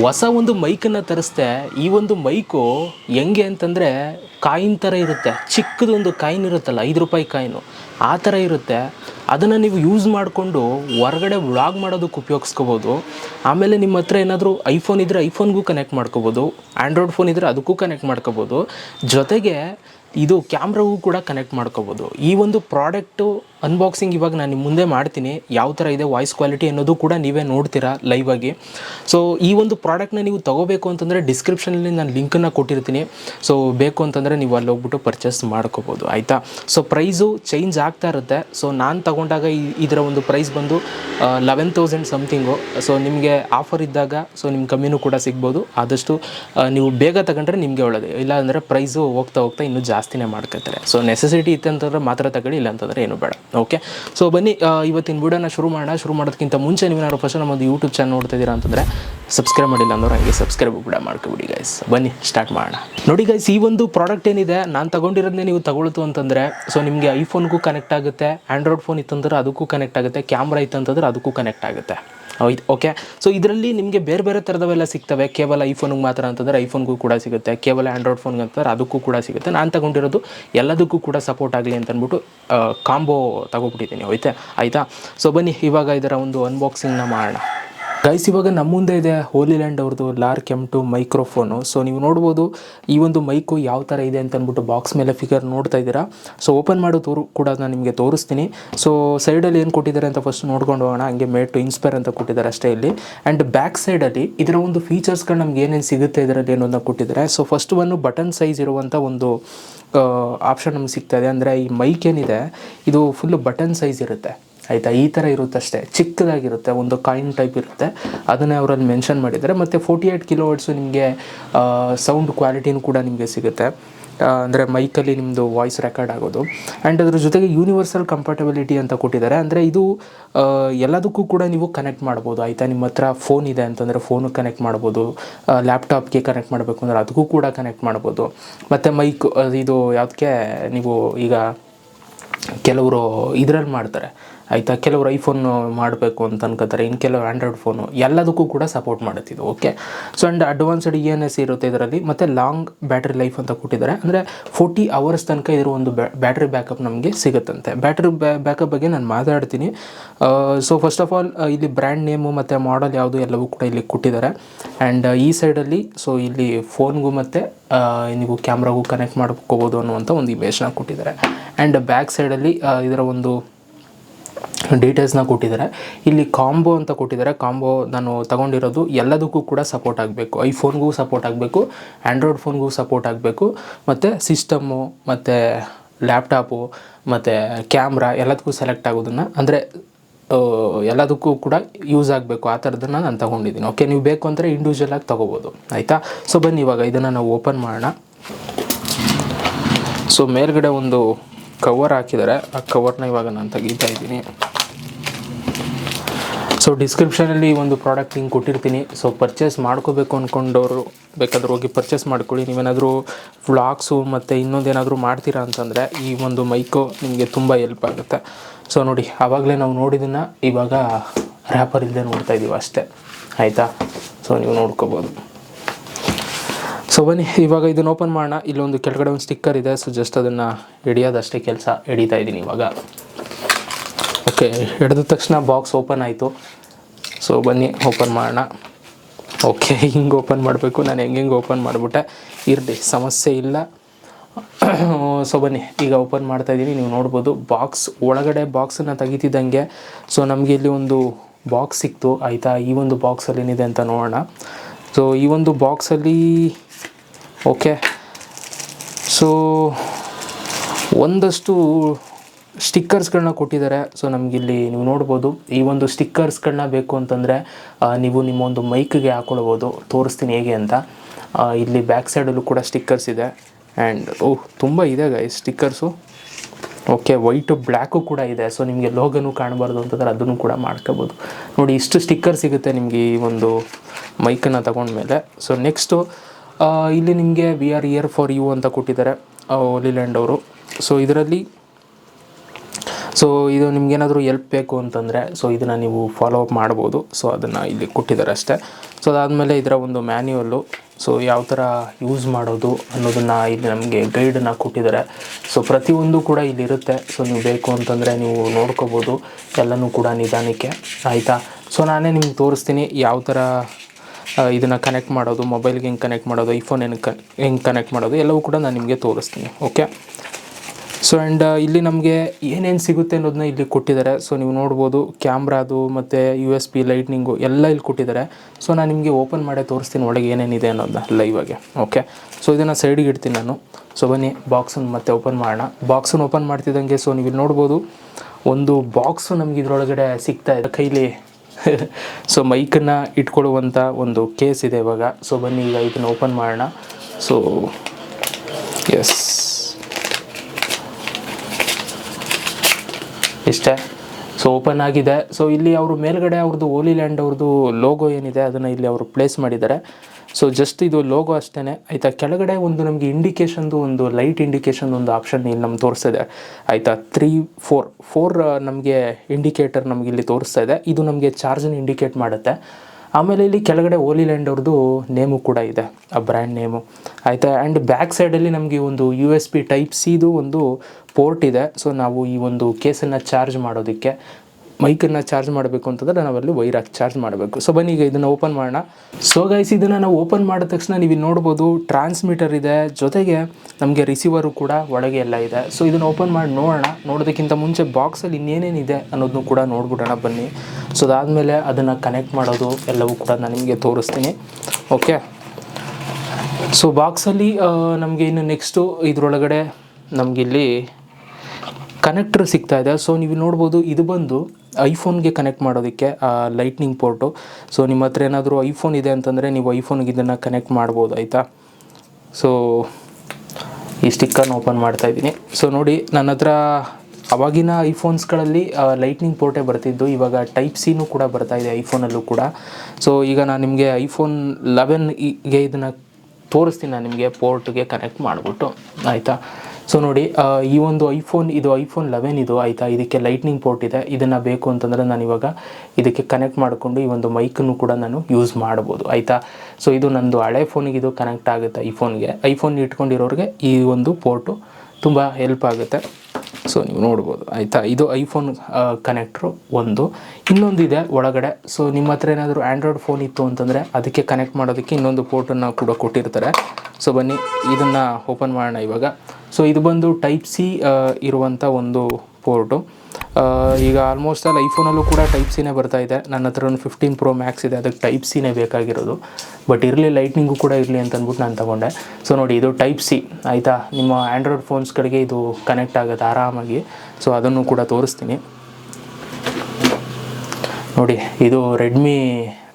ಹೊಸ ಒಂದು ಮೈಕನ್ನು ತರಿಸ್ದೆ. ಈ ಒಂದು ಮೈಕು ಹೆಂಗೆ ಅಂತಂದರೆ ಕಾಯಿನ್ ಥರ ಇರುತ್ತೆ. ಚಿಕ್ಕದೊಂದು ಕಾಯಿನ್ ಇರುತ್ತಲ್ಲ, ಐದು ರೂಪಾಯಿ ಕಾಯಿನು, ಆ ಥರ ಇರುತ್ತೆ. ಅದನ್ನು ನೀವು ಯೂಸ್ ಮಾಡಿಕೊಂಡು ಹೊರಗಡೆ ವ್ಲಾಗ್ ಮಾಡೋದಕ್ಕೆ ಉಪಯೋಗಿಸ್ಕೋಬೋದು. ಆಮೇಲೆ ನಿಮ್ಮ ಹತ್ರ ಏನಾದರೂ ಐಫೋನ್ ಇದ್ದರೆ ಐಫೋನ್ಗೂ ಕನೆಕ್ಟ್ ಮಾಡ್ಕೋಬೋದು. ಆ್ಯಂಡ್ರಾಯ್ಡ್ ಫೋನ್ ಇದ್ದರೆ ಅದಕ್ಕೂ ಕನೆಕ್ಟ್ ಮಾಡ್ಕೋಬೋದು. ಜೊತೆಗೆ ಇದು ಕ್ಯಾಮ್ರಾಗೂ ಕೂಡ ಕನೆಕ್ಟ್ ಮಾಡ್ಕೋಬೋದು. ಈ ಒಂದು ಪ್ರಾಡಕ್ಟು ಅನ್ಬಾಕ್ಸಿಂಗ್ ಇವಾಗ ನಾನು ನಿಮ್ಮ ಮುಂದೆ ಮಾಡ್ತೀನಿ. ಯಾವ ಥರ ಇದೆ ವಾಯ್ಸ್ ಕ್ವಾಲಿಟಿ ಅನ್ನೋದು ಕೂಡ ನೀವೇ ನೋಡ್ತೀರಾ ಲೈವ್ ಆಗಿ. ಸೊ ಈ ಒಂದು ಪ್ರಾಡಕ್ಟ್ನ ನೀವು ತೊಗೋಬೇಕು ಅಂತಂದರೆ ಡಿಸ್ಕ್ರಿಪ್ಷನಲ್ಲಿ ನಾನು ಲಿಂಕನ್ನು ಕೊಟ್ಟಿರ್ತೀನಿ. ಸೊ ಬೇಕು ಅಂತಂದರೆ ನೀವು ಅಲ್ಲಿ ಹೋಗ್ಬಿಟ್ಟು ಪರ್ಚೇಸ್ ಮಾಡ್ಕೋಬೋದು. ಆಯಿತಾ? ಸೊ ಪ್ರೈಸು ಚೇಂಜ್ ಆಗ್ತಾ ಇರುತ್ತೆ. ಸೊ ನಾನು ತಗೊಂಡಾಗ ಈ ಇದರ ಒಂದು ಪ್ರೈಸ್ ಬಂದು ಲೆವೆನ್ ತೌಸಂಡ್ ಸಮಥಿಂಗು ಸೊ ನಿಮಗೆ ಆಫರ್ ಇದ್ದಾಗ ಸೊ ನಿಮ್ಮ ಕಮ್ಮಿನೂ ಕೂಡ ಸಿಗ್ಬೋದು. ಆದಷ್ಟು ನೀವು ಬೇಗ ತಗೊಂಡ್ರೆ ನಿಮಗೆ ಒಳ್ಳೆಯದು ಇಲ್ಲ ಅಂದರೆ ಪ್ರೈಸು ಹೋಗ್ತಾ ಹೋಗ್ತಾ ಇನ್ನೂ ಜಾಸ್ತಿನೇ ಮಾಡ್ಕೋತಾರೆ. ಸೊ ನೆಸೆಸಿಟಿ ಇತ್ತಂತಂದ್ರೆ ಮಾತ್ರ ತಗೊಳ್ಳಿ ಇಲ್ಲ ಅಂತಂದರೆ ಏನು ಬೇಡ. ಓಕೆ ಸೊ ಬನ್ನಿ ಇವತ್ತಿನ ವಿಡಿಯೋನ ಶುರು ಮಾಡೋಣ. ಶುರು ಮಾಡೋದಕ್ಕಿಂತ ಮುಂಚೆ ನೀವು ಏನಾದ್ರು ಫಸ್ಟ್ ನಮ್ಮದು ಯೂಟ್ಯೂಬ್ ಚಾನಲ್ ನೋಡ್ತಾ ಇದ್ದೀರಾ ಅಂತಂದರೆ ಸಬ್ಸ್ಕ್ರೈಬ್ ಮಾಡಿಲ್ಲ ಅಂದ್ರೆ ಹಂಗೆ ಸಬ್ಸ್ಕ್ರೈಬ್ ಕೂಡ ಮಾಡ್ಕೊಬಿಡಿ ಗೈಸ್ ಬನ್ನಿ ಸ್ಟಾರ್ಟ್ ಮಾಡೋಣ. ನೋಡಿ ಗೈಸ್ ಈ ಒಂದು ಪ್ರಾಡಕ್ಟ್ ಏನಿದೆ, ನಾನು ತಗೊಂಡಿರೋದನ್ನೇ ನೀವು ತಗೊಳ್ತು ಅಂತಂದರೆ ಸೊ ನಿಮಗೆ ಐಫೋನ್ಗೂ ಕನೆಕ್ಟ್ ಆಗುತ್ತೆ ಆ್ಯಂಡ್ರಾಯ್ಡ್ ಫೋನ್ ಇತ್ತಂದ್ರೆ ಅದಕ್ಕೂ ಕನೆಕ್ಟ್ ಆಗುತ್ತೆ ಕ್ಯಾಮ್ರಾ ಇತ್ತಂತಂದ್ರೆ ಅದಕ್ಕೂ ಕನೆಕ್ಟ್ ಆಗುತ್ತೆ. ಓಕೆ ಸೊ ಇದರಲ್ಲಿ ನಿಮಗೆ ಬೇರೆ ಬೇರೆ ಥರದವೆಲ್ಲ ಸಿಗ್ತವೆ. ಕೇವಲ ಐಫೋನ್ಗೆ ಮಾತ್ರ ಅಂತಂದರೆ ಐಫೋನ್ಗೂ ಕೂಡ ಸಿಗುತ್ತೆ. ಕೇವಲ ಆ್ಯಂಡ್ರಾಯ್ಡ್ ಫೋನ್ಗೆ ಅಂತಂದ್ರೆ ಅದಕ್ಕೂ ಕೂಡ ಸಿಗುತ್ತೆ. ನಾನು ತಗೊಂಡಿರೋದು ಎಲ್ಲದಕ್ಕೂ ಕೂಡ ಸಪೋರ್ಟ್ ಆಗಲಿ ಅಂತ ಅಂದ್ಬಿಟ್ಟು ಕಾಂಬೋ ತಗೊಬಿಟ್ಟಿದ್ದೀನಿ. ಹೋಯ್ತೆ? ಆಯಿತಾ? ಸೊ ಬನ್ನಿ, ಇವಾಗ ಇದರ ಒಂದು ಅನ್ಬಾಕ್ಸಿಂಗ್ನ ಮಾಡೋಣ. ಗೈಸ್ ಇವಾಗ ನಮ್ಮ ಮುಂದೆ ಇದೆ ಹೋಲಿ ಲ್ಯಾಂಡ್ ಅವ್ರದ್ದು Lark M two microphone so ನೀವು ನೋಡ್ಬೋದು ಈ ಒಂದು ಮೈಕು ಯಾವ ಥರ ಇದೆ ಅಂತ ಅಂದ್ಬಿಟ್ಟು ಬಾಕ್ಸ್ ಮೇಲೆ ಫಿಗರ್ ನೋಡ್ತಾ ಇದ್ದೀರಾ. ಸೊ ಓಪನ್ ಮಾಡೋ, ತೋರು ಕೂಡ ನಾನು ನಿಮಗೆ ತೋರಿಸ್ತೀನಿ. ಸೊ ಸೈಡಲ್ಲಿ ಏನು ಕೊಟ್ಟಿದ್ದಾರೆ ಅಂತ ಫಸ್ಟ್ ನೋಡ್ಕೊಂಡು ಹೋಗೋಣ. ಹಂಗೆ ಮೇಡ್ ಟು ಇನ್ಸ್ಪೈರ್ ಅಂತ ಕೊಟ್ಟಿದ್ದಾರೆ ಅಷ್ಟೇ ಇಲ್ಲಿ. ಆ್ಯಂಡ್ ಬ್ಯಾಕ್ ಸೈಡಲ್ಲಿ ಇದರ ಒಂದು ಫೀಚರ್ಸ್ಗಳು ನಮ್ಗೆ ಏನೇನು ಸಿಗುತ್ತೆ ಇದರಲ್ಲಿ ಏನೋ ಕೊಟ್ಟಿದ್ದಾರೆ. ಸೊ ಫಸ್ಟ್ ಒಂದು ಬಟನ್ ಸೈಜ್ ಇರುವಂಥ ಒಂದು ಆಪ್ಷನ್ ನಮ್ಗೆ ಸಿಗ್ತಾ ಇದೆ. ಅಂದರೆ ಈ ಮೈಕ್ ಏನಿದೆ, ಇದು ಫುಲ್ಲು ಬಟನ್ ಸೈಜ್ ಇರುತ್ತೆ. ಆಯಿತಾ? ಈ ಥರ ಇರುತ್ತೆ ಅಷ್ಟೇ. ಚಿಕ್ಕದಾಗಿರುತ್ತೆ, ಒಂದು ಕಾಯಿನ್ ಟೈಪ್ ಇರುತ್ತೆ. ಅದನ್ನೇ ಅವರಲ್ಲಿ ಮೆನ್ಷನ್ ಮಾಡಿದ್ದಾರೆ. ಮತ್ತು ಫೋರ್ಟಿ ಏಯ್ಟ್ ಕಿಲೋ ವರ್ಡ್ಸು ನಿಮಗೆ ಸೌಂಡ್ ಕ್ವಾಲಿಟಿನೂ ಕೂಡ ನಿಮಗೆ ಸಿಗುತ್ತೆ. ಅಂದರೆ ಮೈಕಲ್ಲಿ ನಿಮ್ಮದು ವಾಯ್ಸ್ ರೆಕಾರ್ಡ್ ಆಗೋದು. ಆ್ಯಂಡ್ ಅದ್ರ ಜೊತೆಗೆ ಯೂನಿವರ್ಸಲ್ ಕಂಫರ್ಟಬಿಲಿಟಿ ಅಂತ ಕೊಟ್ಟಿದ್ದಾರೆ. ಅಂದರೆ ಇದು ಎಲ್ಲದಕ್ಕೂ ಕೂಡ ನೀವು ಕನೆಕ್ಟ್ ಮಾಡ್ಬೋದು. ಆಯಿತಾ? ನಿಮ್ಮ ಹತ್ರ ಫೋನ್ ಇದೆ ಅಂತಂದರೆ ಫೋನಿಗೆ ಕನೆಕ್ಟ್ ಮಾಡ್ಬೋದು. ಲ್ಯಾಪ್ಟಾಪ್ಗೆ ಕನೆಕ್ಟ್ ಮಾಡಬೇಕು ಅಂದರೆ ಅದಕ್ಕೂ ಕೂಡ ಕನೆಕ್ಟ್ ಮಾಡ್ಬೋದು. ಮತ್ತು ಮೈಕ್ ಇದು ಯಾವುದಕ್ಕೆ ನೀವು ಈಗ ಕೆಲವರು ಇದರಲ್ಲಿ ಮಾಡ್ತಾರೆ. ಆಯಿತಾ? ಕೆಲವರು ಐಫೋನ್ ಮಾಡಬೇಕು ಅಂತ ಅನ್ಕೋತಾರೆ ಇನ್ನು ಕೆಲವರು ಆ್ಯಂಡ್ರಾಯ್ಡ್ ಫೋನು ಎಲ್ಲದಕ್ಕೂ ಕೂಡ ಸಪೋರ್ಟ್ ಮಾಡುತ್ತಿದ್ದು okay so and advanced E N S ಇರುತ್ತೆ ಇದರಲ್ಲಿ, ಮತ್ತು ಲಾಂಗ್ ಬ್ಯಾಟ್ರಿ ಲೈಫ್ ಅಂತ ಕೊಟ್ಟಿದ್ದಾರೆ. ಅಂದರೆ ಫೋರ್ಟಿ ಅವರ್ಸ್ ತನಕ ಇದ್ರ ಒಂದು ಬ್ಯಾಟ್ರಿ ಬ್ಯಾಕಪ್ ನಮಗೆ ಸಿಗುತ್ತಂತೆ. ಬ್ಯಾಟ್ರಿ ಬ್ಯಾಕಪ್ ಬಗ್ಗೆ ನಾನು ಮಾತಾಡ್ತೀನಿ. ಸೊ ಫಸ್ಟ್ ಆಫ್ ಆಲ್ ಇಲ್ಲಿ ಬ್ರ್ಯಾಂಡ್ ನೇಮು ಮತ್ತು ಮಾಡಲ್ ಯಾವುದು ಎಲ್ಲವೂ ಕೂಡ ಇಲ್ಲಿ ಕೊಟ್ಟಿದ್ದಾರೆ. ಆ್ಯಂಡ್ ಈ ಸೈಡಲ್ಲಿ ಸೊ ಇಲ್ಲಿ ಫೋನ್ಗೂ ಮತ್ತು ನೀವು ಕ್ಯಾಮ್ರಾಗೂ ಕನೆಕ್ಟ್ ಮಾಡ್ಕೋಬೋದು ಅನ್ನುವಂಥ ಒಂದು ಇಮೇಜ್ನ ಕೊಟ್ಟಿದ್ದಾರೆ. ಆ್ಯಂಡ್ ಬ್ಯಾಕ್ ಸೈಡಲ್ಲಿ ಇದರ ಒಂದು ಡೀಟೇಲ್ಸ್ನ ಕೊಟ್ಟಿದ್ದಾರೆ. ಇಲ್ಲಿ ಕಾಂಬೋ ಅಂತ ಕೊಟ್ಟಿದ್ದಾರೆ. ಕಾಂಬೋ ನಾನು ತಗೊಂಡಿರೋದು ಎಲ್ಲದಕ್ಕೂ ಕೂಡ ಸಪೋರ್ಟ್ ಆಗಬೇಕು. ಐಫೋನ್ಗೂ ಸಪೋರ್ಟ್ ಆಗಬೇಕು. ಆ್ಯಂಡ್ರಾಯ್ಡ್ ಫೋನ್ಗೂ ಸಪೋರ್ಟ್ ಆಗಬೇಕು. ಮತ್ತು ಸಿಸ್ಟಮ್ಮು ಮತ್ತು ಲ್ಯಾಪ್ಟಾಪು ಮತ್ತು ಕ್ಯಾಮ್ರಾ ಎಲ್ಲದಕ್ಕೂ ಸೆಲೆಕ್ಟ್ ಆಗೋದನ್ನು, ಅಂದರೆ ಎಲ್ಲದಕ್ಕೂ ಕೂಡ ಯೂಸ್ ಆಗಬೇಕು. ಆ ಥರದನ್ನು ನಾನು ತೊಗೊಂಡಿದ್ದೀನಿ. ಓಕೆ ನೀವು ಬೇಕು ಅಂದರೆ ಇಂಡಿವಿಜುವಲ್ ಆಗಿ ತೊಗೋಬೋದು. ಆಯಿತಾ? ಸೊ ಬನ್ನಿ ಇವಾಗ ಇದನ್ನು ನಾವು ಓಪನ್ ಮಾಡೋಣ. ಸೊ ಮೇಲ್ಗಡೆ ಒಂದು ಕವರ್ ಹಾಕಿದ್ದಾರೆ ಆ ಕವರ್ನ ಇವಾಗ ನಾನು ತೆಗೀತಾ ಇದ್ದೀನಿ. ಸೊ ಡಿಸ್ಕ್ರಿಪ್ಷನಲ್ಲಿ ಒಂದು ಪ್ರಾಡಕ್ಟ್ ಹಿಂಗೆ ಕೊಟ್ಟಿರ್ತೀನಿ. ಸೊ ಪರ್ಚೇಸ್ ಮಾಡ್ಕೋಬೇಕು ಅಂದ್ಕೊಂಡವರು ಬೇಕಾದ್ರೆ ಹೋಗಿ ಪರ್ಚೇಸ್ ಮಾಡ್ಕೊಳ್ಳಿ. ನೀವೇನಾದರೂ ವ್ಲಾಗ್ಸು ಮತ್ತು ಇನ್ನೊಂದೇನಾದರೂ ಮಾಡ್ತೀರಾ ಅಂತಂದರೆ, ಈ ಒಂದು ಮೈಕು ನಿಮಗೆ ತುಂಬ ಹೆಲ್ಪ್ ಆಗುತ್ತೆ. ಸೊ ನೋಡಿ, ಆವಾಗಲೇ ನಾವು ನೋಡಿದ್ದನ್ನು ಇವಾಗ ರ್ಯಾಪರ್ ಇಲ್ಲದೆ ನೋಡ್ತಾ ಇದ್ದೀವಿ ಅಷ್ಟೇ. ಆಯಿತಾ? ಸೊ ನೀವು ನೋಡ್ಕೋಬೋದು. ಸೊ ಬನ್ನಿ, ಇವಾಗ ಇದನ್ನು ಓಪನ್ ಮಾಡೋಣ. ಇಲ್ಲೊಂದು ಕೆಳಗಡೆ ಒಂದು ಸ್ಟಿಕ್ಕರ್ ಇದೆ. ಸೊ ಜಸ್ಟ್ ಅದನ್ನು ಹಿಡಿಯೋದಷ್ಟೇ ಕೆಲಸ ಹಿಡಿತಾ ಇದ್ದೀನಿ ಇವಾಗ. ಓಕೆ ಹಿಡಿದ ತಕ್ಷಣ ಬಾಕ್ಸ್ ಓಪನ್ ಆಯಿತು. ಸೊ ಬನ್ನಿ ಓಪನ್ ಮಾಡೋಣ. ಓಕೆ ಹಿಂಗೆ ಓಪನ್ ಮಾಡಬೇಕು. ನಾನು ಹೆಂಗೆ ಹೆಂಗೆ ಓಪನ್ ಮಾಡಿಬಿಟ್ಟೆ? ಇರಲಿ, ಸಮಸ್ಯೆ ಇಲ್ಲ. ಸೊ ಬನ್ನಿ, ಈಗ ಓಪನ್ ಮಾಡ್ತಾ ಇದ್ದೀನಿ. ನೀವು ನೋಡ್ಬೋದು ಬಾಕ್ಸ್ ಒಳಗಡೆ ಬಾಕ್ಸನ್ನು ತೆಗಿತಿದ್ದಂಗೆ. ಸೊ ನಮಗೆ ಇಲ್ಲಿ ಒಂದು ಬಾಕ್ಸ್ ಸಿಕ್ತು. ಆಯಿತಾ? ಈ ಒಂದು ಬಾಕ್ಸಲ್ಲಿ ಏನಿದೆ ಅಂತ ನೋಡೋಣ. ಸೊ ಈ ಒಂದು ಬಾಕ್ಸಲ್ಲಿ ಓಕೆ ಸೊ ಒಂದಷ್ಟು ಸ್ಟಿಕ್ಕರ್ಸ್ಗಳನ್ನ ಕೊಟ್ಟಿದ್ದಾರೆ. ಸೊ ನಮಗಿಲ್ಲಿ ನೀವು ನೋಡ್ಬೋದು, ಈ ಒಂದು ಸ್ಟಿಕ್ಕರ್ಸ್ಗಳನ್ನ ಬೇಕು ಅಂತಂದರೆ ನೀವು ನಿಮ್ಮ ಒಂದು ಮೈಕ್ಗೆ ಹಾಕ್ಕೊಳ್ಬೋದು ತೋರಿಸ್ತೀನಿ ಹೇಗೆ ಅಂತ. ಇಲ್ಲಿ ಬ್ಯಾಕ್ ಸೈಡಲ್ಲೂ ಕೂಡ ಸ್ಟಿಕ್ಕರ್ಸ್ ಇದೆ. ಆ್ಯಂಡ್ ಓಹ್ ತುಂಬ ಇದೆ guy stickers okay white black ಕೂಡ ಇದೆ. ಸೊ ನಿಮಗೆ ಲೋಗನು ಕಾಣಬಾರ್ದು ಅಂತಂದ್ರೆ ಅದನ್ನು ಕೂಡ ಮಾಡ್ಕೋಬೋದು ನೋಡಿ, ಇಷ್ಟು ಸ್ಟಿಕ್ಕರ್ ಸಿಗುತ್ತೆ ನಿಮಗೆ ಈ ಒಂದು ಮೈಕನ್ನು ತಗೊಂಡ್ಮೇಲೆ. ಸೊ ನೆಕ್ಸ್ಟು ಇಲ್ಲಿ ನಿಮಗೆ we are here for you ಅಂತ ಕೊಟ್ಟಿದ್ದಾರೆ ಓಲಿಲ್ಯಾಂಡ್ ಅವರು. ಸೊ ಇದರಲ್ಲಿ ಸೊ ಇದು ನಿಮಗೇನಾದರೂ ಎಲ್ಪ್ ಬೇಕು ಅಂತಂದರೆ ಸೊ ಇದನ್ನು ನೀವು ಫಾಲೋ ಅಪ್ ಮಾಡ್ಬೋದು. ಸೊ ಅದನ್ನು ಇಲ್ಲಿ ಕೊಟ್ಟಿದ್ದಾರೆ ಅಷ್ಟೇ. ಸೊ ಅದಾದಮೇಲೆ ಇದರ ಒಂದು ಮ್ಯಾನ್ಯುವಲ್ಲು ಸೊ ಯಾವ ಥರ ಯೂಸ್ ಮಾಡೋದು ಅನ್ನೋದನ್ನು ಇಲ್ಲಿ ನಮಗೆ ಗೈಡನ್ನು ಕೊಟ್ಟಿದ್ದಾರೆ. ಸೊ ಪ್ರತಿಯೊಂದು ಕೂಡ ಇಲ್ಲಿ ಇರುತ್ತೆ. ಸೊ ನೀವು ಬೇಕು ಅಂತಂದರೆ ನೀವು ನೋಡ್ಕೋಬೋದು. ಎಲ್ಲನೂ ಕೂಡ ನಿಧಾನಕ್ಕೆ, ಆಯಿತಾ? ಸೊ ನಾನೇ ನಿಮ್ಗೆ ತೋರಿಸ್ತೀನಿ ಯಾವ ಥರ ಇದನ್ನು ಕನೆಕ್ಟ್ ಮಾಡೋದು ಮೊಬೈಲ್ಗೆ ಹೆಂಗೆ ಕನೆಕ್ಟ್ ಮಾಡೋದು ಐಫೋನ್ ಹೆಂಗೆ ಕ, ಹೆಂಗೆ ಕನೆಕ್ಟ್ ಮಾಡೋದು, ಎಲ್ಲವೂ ಕೂಡ ನಾನು ನಿಮಗೆ ತೋರಿಸ್ತೀನಿ ಓಕೆ ಸೊ ಆ್ಯಂಡ್ ಇಲ್ಲಿ ನಮಗೆ ಏನೇನು ಸಿಗುತ್ತೆ ಅನ್ನೋದನ್ನ ಇಲ್ಲಿ ಕೊಟ್ಟಿದ್ದಾರೆ. ಸೊ ನೀವು ನೋಡ್ಬೋದು ಕ್ಯಾಮ್ರಾದು ಮತ್ತು ಯು ಎಸ್ ಪಿ ಲೈಟ್ನಿಂಗು ಎಲ್ಲ ಇಲ್ಲಿ ಕೊಟ್ಟಿದ್ದಾರೆ. ಸೊ ನಾನು ನಿಮಗೆ ಓಪನ್ ಮಾಡೇ ತೋರಿಸ್ತೀನಿ ಒಳಗೆ ಏನೇನಿದೆ ಅನ್ನೋದನ್ನ ಲೈವಾಗೆ ಓಕೆ ಸೊ ಇದನ್ನು ಸೈಡಿಗೆ ಇಡ್ತೀನಿ ನಾನು. ಸೊ ಬನ್ನಿ ಬಾಕ್ಸನ್ನು ಮತ್ತೆ ಓಪನ್ ಮಾಡೋಣ. ಬಾಕ್ಸನ್ನು ಓಪನ್ ಮಾಡ್ತಿದ್ದಂಗೆ ಸೊ ನೀವು ಇಲ್ಲಿ ನೋಡ್ಬೋದು, ಒಂದು ಬಾಕ್ಸು ನಮಗೆ ಇದರೊಳಗಡೆ ಸಿಗ್ತಾ ಇದೆ. ಕೈಲಿ ಸೊ ಮೈಕನ್ನು ಇಟ್ಕೊಳ್ಳುವಂಥ ಒಂದು ಕೇಸ್ ಇದೆ ಇವಾಗ. ಸೊ ಬನ್ನಿ, ಈಗ ಇದನ್ನು ಓಪನ್ ಮಾಡೋಣ. ಸೊ ಎಸ್ ಇಷ್ಟೇ ಸೊ ಓಪನ್ ಆಗಿದೆ. ಸೊ ಇಲ್ಲಿ ಅವರು ಮೇಲ್ಗಡೆ ಅವ್ರದ್ದು ಓಲಿ ಲ್ಯಾಂಡ್ ಅವ್ರದ್ದು ಲೋಗೋ ಏನಿದೆ, ಅದನ್ನು ಇಲ್ಲಿ ಅವರು ಪ್ಲೇಸ್ ಮಾಡಿದ್ದಾರೆ. ಸೊ ಜಸ್ಟ್ ಇದು ಲೋಗೋ ಅಷ್ಟೇ ಆಯಿತಾ? ಕೆಳಗಡೆ ಒಂದು ನಮಗೆ ಇಂಡಿಕೇಶನ್ದು ಒಂದು ಲೈಟ್ ಇಂಡಿಕೇಶನ್ ಒಂದು ಆಪ್ಷನ್ ಇಲ್ಲಿ ನಮ್ಗೆ ತೋರಿಸ್ತಿದೆ ಆಯಿತಾ? ತ್ರೀ ಫೋರ್ ಫೋರ್ ನಮಗೆ ಇಂಡಿಕೇಟರ್ ನಮಗೆ ಇಲ್ಲಿ ತೋರಿಸ್ತಾ ಇದೆ ಇದು ನಮಗೆ ಚಾರ್ಜನ್ನು ಇಂಡಿಕೇಟ್ ಮಾಡುತ್ತೆ. ಆಮೇಲೆ ಇಲ್ಲಿ ಕೆಳಗಡೆ ಓಲಿ ಲ್ಯಾಂಡ್ ಅವ್ರದ್ದು ನೇಮು ಕೂಡ ಇದೆ. ಆ ಬ್ರ್ಯಾಂಡ್ ನೇಮು ಆಯಿತಾ? ಆ್ಯಂಡ್ ಬ್ಯಾಕ್ ಸೈಡಲ್ಲಿ ನಮಗೆ ಒಂದು ಯು ಎಸ್ ಪಿ ಟೈಪ್ ಸಿದು ಒಂದು ಪೋರ್ಟ್ ಇದೆ. ಸೊ ನಾವು ಈ ಒಂದು ಕೇಸನ್ನು ಚಾರ್ಜ್ ಮಾಡೋದಕ್ಕೆ ಮೈಕನ್ನು ಚಾರ್ಜ್ ಮಾಡಬೇಕು ಅಂತಂದರೆ ನಾವಲ್ಲಿ ವೈರ್ ಹಾಕಿ ಚಾರ್ಜ್ ಮಾಡಬೇಕು. ಸೊ ಬನ್ನಿ ಈಗ ಇದನ್ನು ಓಪನ್ ಮಾಡೋಣ. ಸೊ ಗೈಸ್ ಇದನ್ನು ನಾವು ಓಪನ್ ಮಾಡಿದ ತಕ್ಷಣ ನೀವು ನೋಡ್ಬೋದು ಟ್ರಾನ್ಸ್ಮಿಟರ್ ಇದೆ. ಜೊತೆಗೆ ನಮಗೆ ರಿಸೀವರು ಕೂಡ ಒಳಗೆ ಎಲ್ಲ ಇದೆ. ಸೊ ಇದನ್ನು ಓಪನ್ ಮಾಡಿ ನೋಡೋಣ. ನೋಡೋದಕ್ಕಿಂತ ಮುಂಚೆ ಬಾಕ್ಸಲ್ಲಿ ಇನ್ನೇನೇನಿದೆ ಅನ್ನೋದನ್ನು ಕೂಡ ನೋಡ್ಬಿಡೋಣ ಬನ್ನಿ. ಸೊ ಅದಾದಮೇಲೆ ಅದನ್ನು ಕನೆಕ್ಟ್ ಮಾಡೋದು ಎಲ್ಲವೂ ಕೂಡ ನಾನು ನಿಮಗೆ ತೋರಿಸ್ತೀನಿ. ಓಕೆ ಸೊ ಬಾಕ್ಸಲ್ಲಿ ನಮಗೆ ಇನ್ನು ನೆಕ್ಸ್ಟು ಇದರೊಳಗಡೆ ನಮಗಿಲ್ಲಿ ಕನೆಕ್ಟ್ರ್ ಸಿಗ್ತಾ ಇದೆ. ಸೊ ನೀವು ನೋಡ್ಬೋದು ಇದು ಬಂದು ಐಫೋನ್ಗೆ ಕನೆಕ್ಟ್ ಮಾಡೋದಕ್ಕೆ ಲೈಟ್ನಿಂಗ್ ಪೋರ್ಟು ಸೊ ನಿಮ್ಮ ಹತ್ರ ಏನಾದರೂ ಐಫೋನ್ ಇದೆ ಅಂತಂದರೆ ನೀವು ಐಫೋನ್ಗೆ ಇದನ್ನು ಕನೆಕ್ಟ್ ಮಾಡ್ಬೋದು, ಆಯಿತಾ? ಸೊ ಈ ಸ್ಟಿಕ್ಕನ್ನು ಓಪನ್ ಮಾಡ್ತಾ ಇದ್ದೀನಿ. ಸೊ ನೋಡಿ, ನನ್ನ ಹತ್ರ ಅವಾಗಿನ ಐಫೋನ್ಸ್ಗಳಲ್ಲಿ ಲೈಟ್ನಿಂಗ್ ಪೋರ್ಟೇ ಬರ್ತಿದ್ದು. ಇವಾಗ ಟೈಪ್ ಸಿನೂ ಕೂಡ ಬರ್ತಾ ಇದೆ ಐಫೋನಲ್ಲೂ ಕೂಡ. ಸೊ ಈಗ ನಾನು ನಿಮಗೆ ಐಫೋನ್ ಲೆವೆನ್ಗೆ ಇದನ್ನು ತೋರಿಸ್ತೀನಿ, ನಾನು ನಿಮಗೆ ಪೋರ್ಟ್ಗೆ ಕನೆಕ್ಟ್ ಮಾಡಿಬಿಟ್ಟು, ಆಯಿತಾ? ಸೊ ನೋಡಿ ಈ ಒಂದು ಐಫೋನ್ ಇದು ಐಫೋನ್ ಲೆವೆನ್ ಇದು ಆಯಿತಾ? ಇದಕ್ಕೆ ಲೈಟ್ನಿಂಗ್ ಪೋರ್ಟ್ ಇದೆ. ಇದನ್ನು ಬೇಕು ಅಂತಂದರೆ ನಾನು ಇವಾಗ ಇದಕ್ಕೆ ಕನೆಕ್ಟ್ ಮಾಡಿಕೊಂಡು ಈ ಒಂದು ಮೈಕನ್ನು ಕೂಡ ನಾನು ಯೂಸ್ ಮಾಡ್ಬೋದು. ಆಯಿತಾ? ಸೊ ಇದು ನಂದು ಹಳೆ ಫೋನಿಗೆ ಇದು ಕನೆಕ್ಟ್ ಆಗುತ್ತೆ ಐಫೋನ್ಗೆ ಐಫೋನ್ ಇಟ್ಕೊಂಡಿರೋರಿಗೆ ಈ ಒಂದು ಪೋರ್ಟು ತುಂಬ ಹೆಲ್ಪ್ ಆಗುತ್ತೆ. ಸೊ ನೀವು ನೋಡ್ಬೋದು. ಆಯಿತಾ? ಇದು ಐಫೋನ್ ಕನೆಕ್ಟ್ರು ಒಂದು. ಇನ್ನೊಂದು ಇದೆ ಒಳಗಡೆ. ಸೊ ನಿಮ್ಮ ಹತ್ರ ಏನಾದರೂ ಆ್ಯಂಡ್ರಾಯ್ಡ್ ಫೋನ್ ಇತ್ತು ಅಂತಂದರೆ ಅದಕ್ಕೆ ಕನೆಕ್ಟ್ ಮಾಡೋದಕ್ಕೆ ಇನ್ನೊಂದು ಪೋರ್ಟನ್ನು ಕೂಡ ಕೊಟ್ಟಿರ್ತಾರೆ. ಸೊ ಬನ್ನಿ, ಇದನ್ನು ಓಪನ್ ಮಾಡೋಣ ಇವಾಗ. ಸೊ ಇದು ಬಂದು ಟೈಪ್ ಸಿ ಇರುವಂಥ ಒಂದು ಪೋರ್ಟು ಈಗ ಆಲ್ಮೋಸ್ಟ್ ಆಲ್ ಐಫೋನಲ್ಲೂ ಕೂಡ ಟೈಪ್ ಸಿನೇ ಬರ್ತಾ ಇದೆ. ನನ್ನ ಹತ್ರ ಒಂದು ಫಿಫ್ಟೀನ್ ಪ್ರೋ ಮ್ಯಾಕ್ಸ್ ಇದೆ. ಅದಕ್ಕೆ ಟೈಪ್ ಸಿನೇ ಬೇಕಾಗಿರೋದು. ಬಟ್ ಇರಲಿ ಲೈಟ್ನಿಂಗು ಕೂಡ ಇರಲಿ ಅಂತ ಅಂದ್ಬಿಟ್ಟು ನಾನು ತಗೊಂಡೆ. ಸೊ ನೋಡಿ, ಇದು ಟೈಪ್ ಸಿ ಆಯಿತಾ? ನಿಮ್ಮ ಆ್ಯಂಡ್ರಾಯ್ಡ್ ಫೋನ್ಸ್ಗಳಿಗೆ ಇದು ಕನೆಕ್ಟ್ ಆಗುತ್ತೆ ಆರಾಮಾಗಿ. ಸೊ ಅದನ್ನು ಕೂಡ ತೋರಿಸ್ತೀನಿ. ನೋಡಿ, ಇದು ರೆಡ್ಮಿ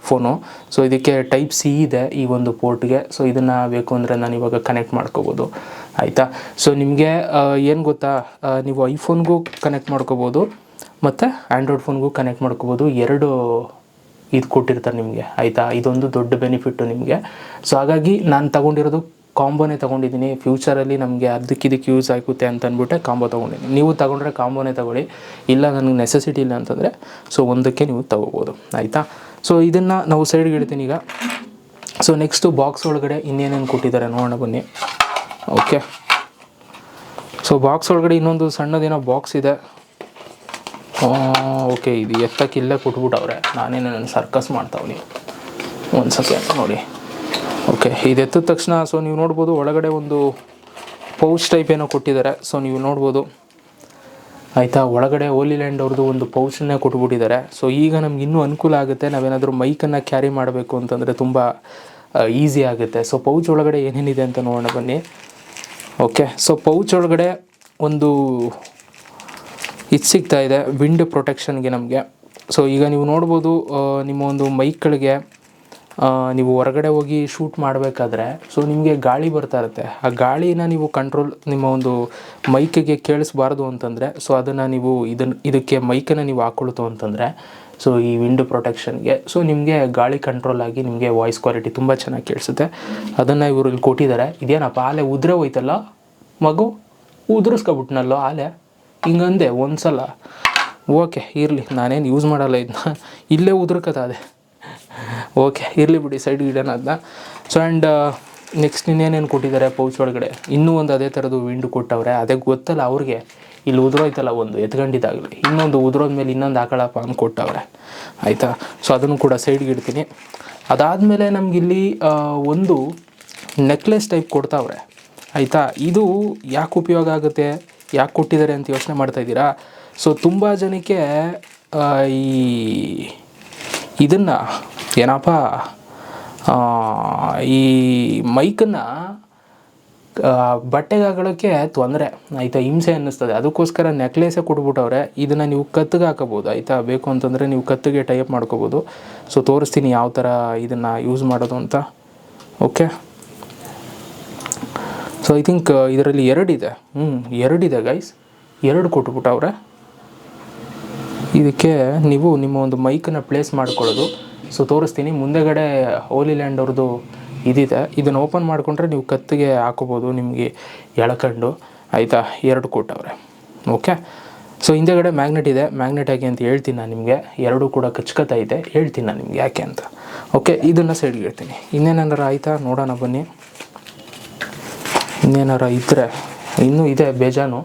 ಫೋನು ಸೊ ಇದಕ್ಕೆ ಟೈಪ್ ಸಿ ಇದೆ ಈ ಒಂದು ಪೋರ್ಟ್ಗೆ ಸೊ ಇದನ್ನು ಬೇಕು ಅಂದರೆ ನಾನು ಇವಾಗ ಕನೆಕ್ಟ್ ಮಾಡ್ಕೋಬೋದು. ಆಯಿತಾ? ಸೊ ನಿಮಗೆ ಏನು ಗೊತ್ತಾ? ನೀವು ಐಫೋನ್ಗೂ ಕನೆಕ್ಟ್ ಮಾಡ್ಕೋಬೋದು, ಮತ್ತು ಆ್ಯಂಡ್ರಾಯ್ಡ್ ಫೋನ್ಗೂ ಕನೆಕ್ಟ್ ಮಾಡ್ಕೋಬೋದು. ಎರಡು ಇದು ಕೊಟ್ಟಿರ್ತಾರೆ ನಿಮಗೆ, ಆಯಿತಾ? ಇದೊಂದು ದೊಡ್ಡ ಬೆನಿಫಿಟ್ಟು ನಿಮಗೆ. ಸೊ ಹಾಗಾಗಿ ನಾನು ತಗೊಂಡಿರೋದು ಕಾಂಬೋನೇ ತೊಗೊಂಡಿದ್ದೀನಿ. ಫ್ಯೂಚರಲ್ಲಿ ನಮಗೆ ಅದಕ್ಕಿದಕ್ಕೆ ಯೂಸ್ ಆಗುತ್ತೆ ಅಂತ ಅಂದ್ಬಿಟ್ಟೆ ಕಾಂಬೋ ತೊಗೊಂಡಿದ್ದೀನಿ. ನೀವು ತಗೊಂಡ್ರೆ ಕಾಂಬೋನೇ ತಗೊಳ್ಳಿ. ಇಲ್ಲ, ನನಗೆ ನೆಸೆಸಿಟಿ ಇಲ್ಲ ಅಂತಂದರೆ ಸೊ ಒಂದಕ್ಕೆ ನೀವು ತಗೋಬೋದು, ಆಯಿತಾ? ಸೊ ಇದನ್ನು ನಾವು ಸೈಡ್ಗೆ ಇಡ್ತೀನಿ ಈಗ. ಸೊ ನೆಕ್ಸ್ಟು ಬಾಕ್ಸ್ ಒಳಗಡೆ ಇನ್ನೇನೇನು ಕೊಟ್ಟಿದ್ದಾರೆ ನೋಡೋಣ ಬನ್ನಿ. ಓಕೆ ಸೊ ಬಾಕ್ಸ್ ಒಳಗಡೆ ಇನ್ನೊಂದು ಸಣ್ಣದೇನೋ ಬಾಕ್ಸ್ ಇದೆ. ಓಕೆ ಇದು ಎತ್ತಕ್ಕಿಲ್ಲೇ ಕೊಟ್ಬಿಟ್ಟವ್ರೆ. ನಾನೇನು ನನ್ನ ಸರ್ಕಸ್ ಮಾಡ್ತಾವನಿ. ಒಂದು ಸೆಕೆಂಡ್ ನೋಡಿ. ಓಕೆ ಇದು ಎತ್ತಿದ ತಕ್ಷಣ ಸೊ ನೀವು ನೋಡ್ಬೋದು ಒಳಗಡೆ ಒಂದು ಪೌಚ್ ಟೈಪ್ ಏನೋ ಕೊಟ್ಟಿದ್ದಾರೆ. ಸೊ ನೀವು ನೋಡ್ಬೋದು. ಆಯಿತಾ? ಒಳಗಡೆ ಓಲಿ ಲ್ಯಾಂಡ್ ಅವ್ರದ್ದು ಒಂದು ಪೌಚನ್ನೇ ಕೊಟ್ಬಿಟ್ಟಿದ್ದಾರೆ. ಸೊ ಈಗ ನಮ್ಗೆ ಇನ್ನೂ ಅನುಕೂಲ ಆಗುತ್ತೆ. ನಾವೇನಾದರೂ ಮೈಕನ್ನು ಕ್ಯಾರಿ ಮಾಡಬೇಕು ಅಂತಂದರೆ ತುಂಬ ಈಸಿ ಆಗುತ್ತೆ. ಸೊ ಪೌಚ್ ಒಳಗಡೆ ಏನೇನಿದೆ ಅಂತ ನೋಡೋಣ ಬನ್ನಿ. ಓಕೆ ಸೊ ಪೌಚ್ ಒಳಗಡೆ ಒಂದು ಇದು ಸಿಗ್ತಾ ಇದೆ ವಿಂಡ್ ಪ್ರೊಟೆಕ್ಷನ್ಗೆ ನಮಗೆ. ಸೊ ಈಗ ನೀವು ನೋಡ್ಬೋದು ನಿಮ್ಮ ಒಂದು ಮೈಕ್ಗಳಿಗೆ ನೀವು ಹೊರಗಡೆ ಹೋಗಿ ಶೂಟ್ ಮಾಡಬೇಕಾದ್ರೆ ಸೊ ನಿಮಗೆ ಗಾಳಿ ಬರ್ತಾ ಇರುತ್ತೆ. ಆ ಗಾಳಿನ ನೀವು ಕಂಟ್ರೋಲ್ ನಿಮ್ಮ ಒಂದು ಮೈಕಿಗೆ ಕೇಳಿಸ್ಬಾರ್ದು ಅಂತಂದರೆ ಸೊ ಅದನ್ನು ನೀವು ಇದನ್ನು ಇದಕ್ಕೆ ಮೈಕನ್ನು ನೀವು ಹಾಕೊಳ್ತು ಅಂತಂದರೆ ಸೊ ಈ ವಿಂಡ್ ಪ್ರೊಟೆಕ್ಷನ್ಗೆ ಸೊ ನಿಮಗೆ ಗಾಳಿ ಕಂಟ್ರೋಲ್ ಆಗಿ ನಿಮಗೆ ವಾಯ್ಸ್ ಕ್ವಾಲಿಟಿ ತುಂಬ ಚೆನ್ನಾಗಿ ಕೇಳಿಸುತ್ತೆ. ಅದನ್ನು ಇವರು ಇಲ್ಲಿ ಕೊಟ್ಟಿದ್ದಾರೆ ಇದೇನಪ್ಪ, ಆಲೆ ಉದ್ರೆ ಹೋಯ್ತಲ್ಲ? ಮಗು ಉದುರಿಸ್ಕೊಬಿಟ್ನಲ್ಲೋ ಆಲೆ? ಹಿಂಗಂದೆ ಒಂದು ಸಲ ಓಕೆ ಇರಲಿ, ನಾನೇನು ಯೂಸ್ ಮಾಡಲ್ಲ ಇದನ್ನ ಇಲ್ಲೇ ಉದುರ್ಕತ್ತದೆ ಓಕೆ ಇರಲಿ ಬಿಡಿ ಸೈಡ್ ಇಡೋಣ ಅದನ್ನ ಸೊ ಆ್ಯಂಡ್ ನೆಕ್ಸ್ಟ್ ಇನ್ನೇನೇನು ಕೊಟ್ಟಿದ್ದಾರೆ ಪೌಚ್ ಒಳಗಡೆ? ಇನ್ನೂ ಒಂದು ಅದೇ ಥರದ್ದು ವಿಂಡ್ ಕೊಟ್ಟವ್ರೆ. ಅದೇ ಗೊತ್ತಲ್ಲ ಅವ್ರಿಗೆ. ಇಲ್ಲಿ ಉದುರೋಯ್ತಲ್ಲ ಒಂದು, ಎತ್ಕೊಂಡಿದ್ದಾಗಲಿ. ಇನ್ನೊಂದು ಉದುರೋದ ಮೇಲೆ ಇನ್ನೊಂದು ಹಾಕೊಳ್ಳಪ್ಪ ಅಂತ ಕೊಟ್ಟವ್ರೆ. ಆಯಿತಾ? ಸೊ ಅದನ್ನು ಕೂಡ ಸೈಡ್ಗೆ ಇಡ್ತೀನಿ. ಅದಾದಮೇಲೆ ನಮಗಿಲ್ಲಿ ಒಂದು ನೆಕ್ಲೆಸ್ ಟೈಪ್ ಕೊಡ್ತಾವ್ರೆ. ಆಯಿತಾ? ಇದು ಯಾಕೆ ಉಪಯೋಗ ಆಗುತ್ತೆ? ಯಾಕೆ ಕೊಟ್ಟಿದ್ದಾರೆ ಅಂತ ಯೋಚನೆ ಮಾಡ್ತಾ ಇದ್ದೀರಾ? ಸೊ ತುಂಬ ಜನಕ್ಕೆ ಈ ಇದನ್ನು, ಏನಪ್ಪ ಈ ಮೈಕನ್ನು ಬಟ್ಟೆಗೆ ಹಾಕೊಳ್ಳೋಕ್ಕೆ ತೊಂದರೆ, ಆಯಿತಾ? ಹಿಂಸೆ ಅನ್ನಿಸ್ತದೆ. ಅದಕ್ಕೋಸ್ಕರ ನೆಕ್ಲೇಸೇ ಕೊಟ್ಬಿಟ್ಟವ್ರೆ, ಇದನ್ನು ನೀವು ಕತ್ತಿಗೆ ಹಾಕೋಬೋದು ಆಯಿತಾ? ಬೇಕು ಅಂತಂದರೆ ನೀವು ಕತ್ತಿಗೆ ಟೈಪ್ ಮಾಡ್ಕೋಬೋದು ಸೊ ತೋರಿಸ್ತೀನಿ ಯಾವ ಥರ ಇದನ್ನು ಯೂಸ್ ಮಾಡೋದು ಅಂತ. ಓಕೆ ಸೊ ಐ ಥಿಂಕ್ ಇದರಲ್ಲಿ ಎರಡಿದೆ. ಹ್ಞೂ ಎರಡಿದೆ ಗೈಸ್ ಎರಡು ಕೊಟ್ಬಿಟ್ಟವ್ರೆ. ಇದಕ್ಕೆ ನೀವು ನಿಮ್ಮ ಒಂದು ಮೈಕನ್ನು ಪ್ಲೇಸ್ ಮಾಡ್ಕೊಳ್ಳೋದು. ಸೊ ತೋರಿಸ್ತೀನಿ. ಮುಂದೆಗಡೆ ಹೋಲಿ ಲ್ಯಾಂಡ್ ಅವ್ರದ್ದು ಇದಿದೆ. ಇದನ್ನು ಓಪನ್ ಮಾಡಿಕೊಂಡ್ರೆ ನೀವು ಕತ್ತಿಗೆ ಹಾಕೋಬೋದು, ನಿಮಗೆ ಎಳ್ಕೊಂಡು. ಆಯಿತಾ? ಎರಡು ಕೊಟ್ಟವ್ರೆ ಓಕೆ ಸೊ ಹಿಂದೆಗಡೆ ಮ್ಯಾಗ್ನೆಟ್ ಇದೆ. ಮ್ಯಾಗ್ನೆಟ್ ಆಗಿ ಅಂತ ಹೇಳ್ತೀನಿ ನಾನು ನಿಮಗೆ. ಎರಡೂ ಕೂಡ ಕಚ್ಕತಾ ಇದೆ. ಹೇಳ್ತೀನಿ ನಾನು ನಿಮಗೆ ಯಾಕೆ ಅಂತ. ಓಕೆ ಇದನ್ನು ಸೈಡ್ಗೆ ಹೇಳ್ತೀನಿ ಇನ್ನೇನಾರ ಆಯಿತಾ? ನೋಡೋಣ ಬನ್ನಿ. ಇನ್ನೇನಾರ ಇದ್ದರೆ ಇನ್ನೂ ಇದೆ ಬೇಜಾನು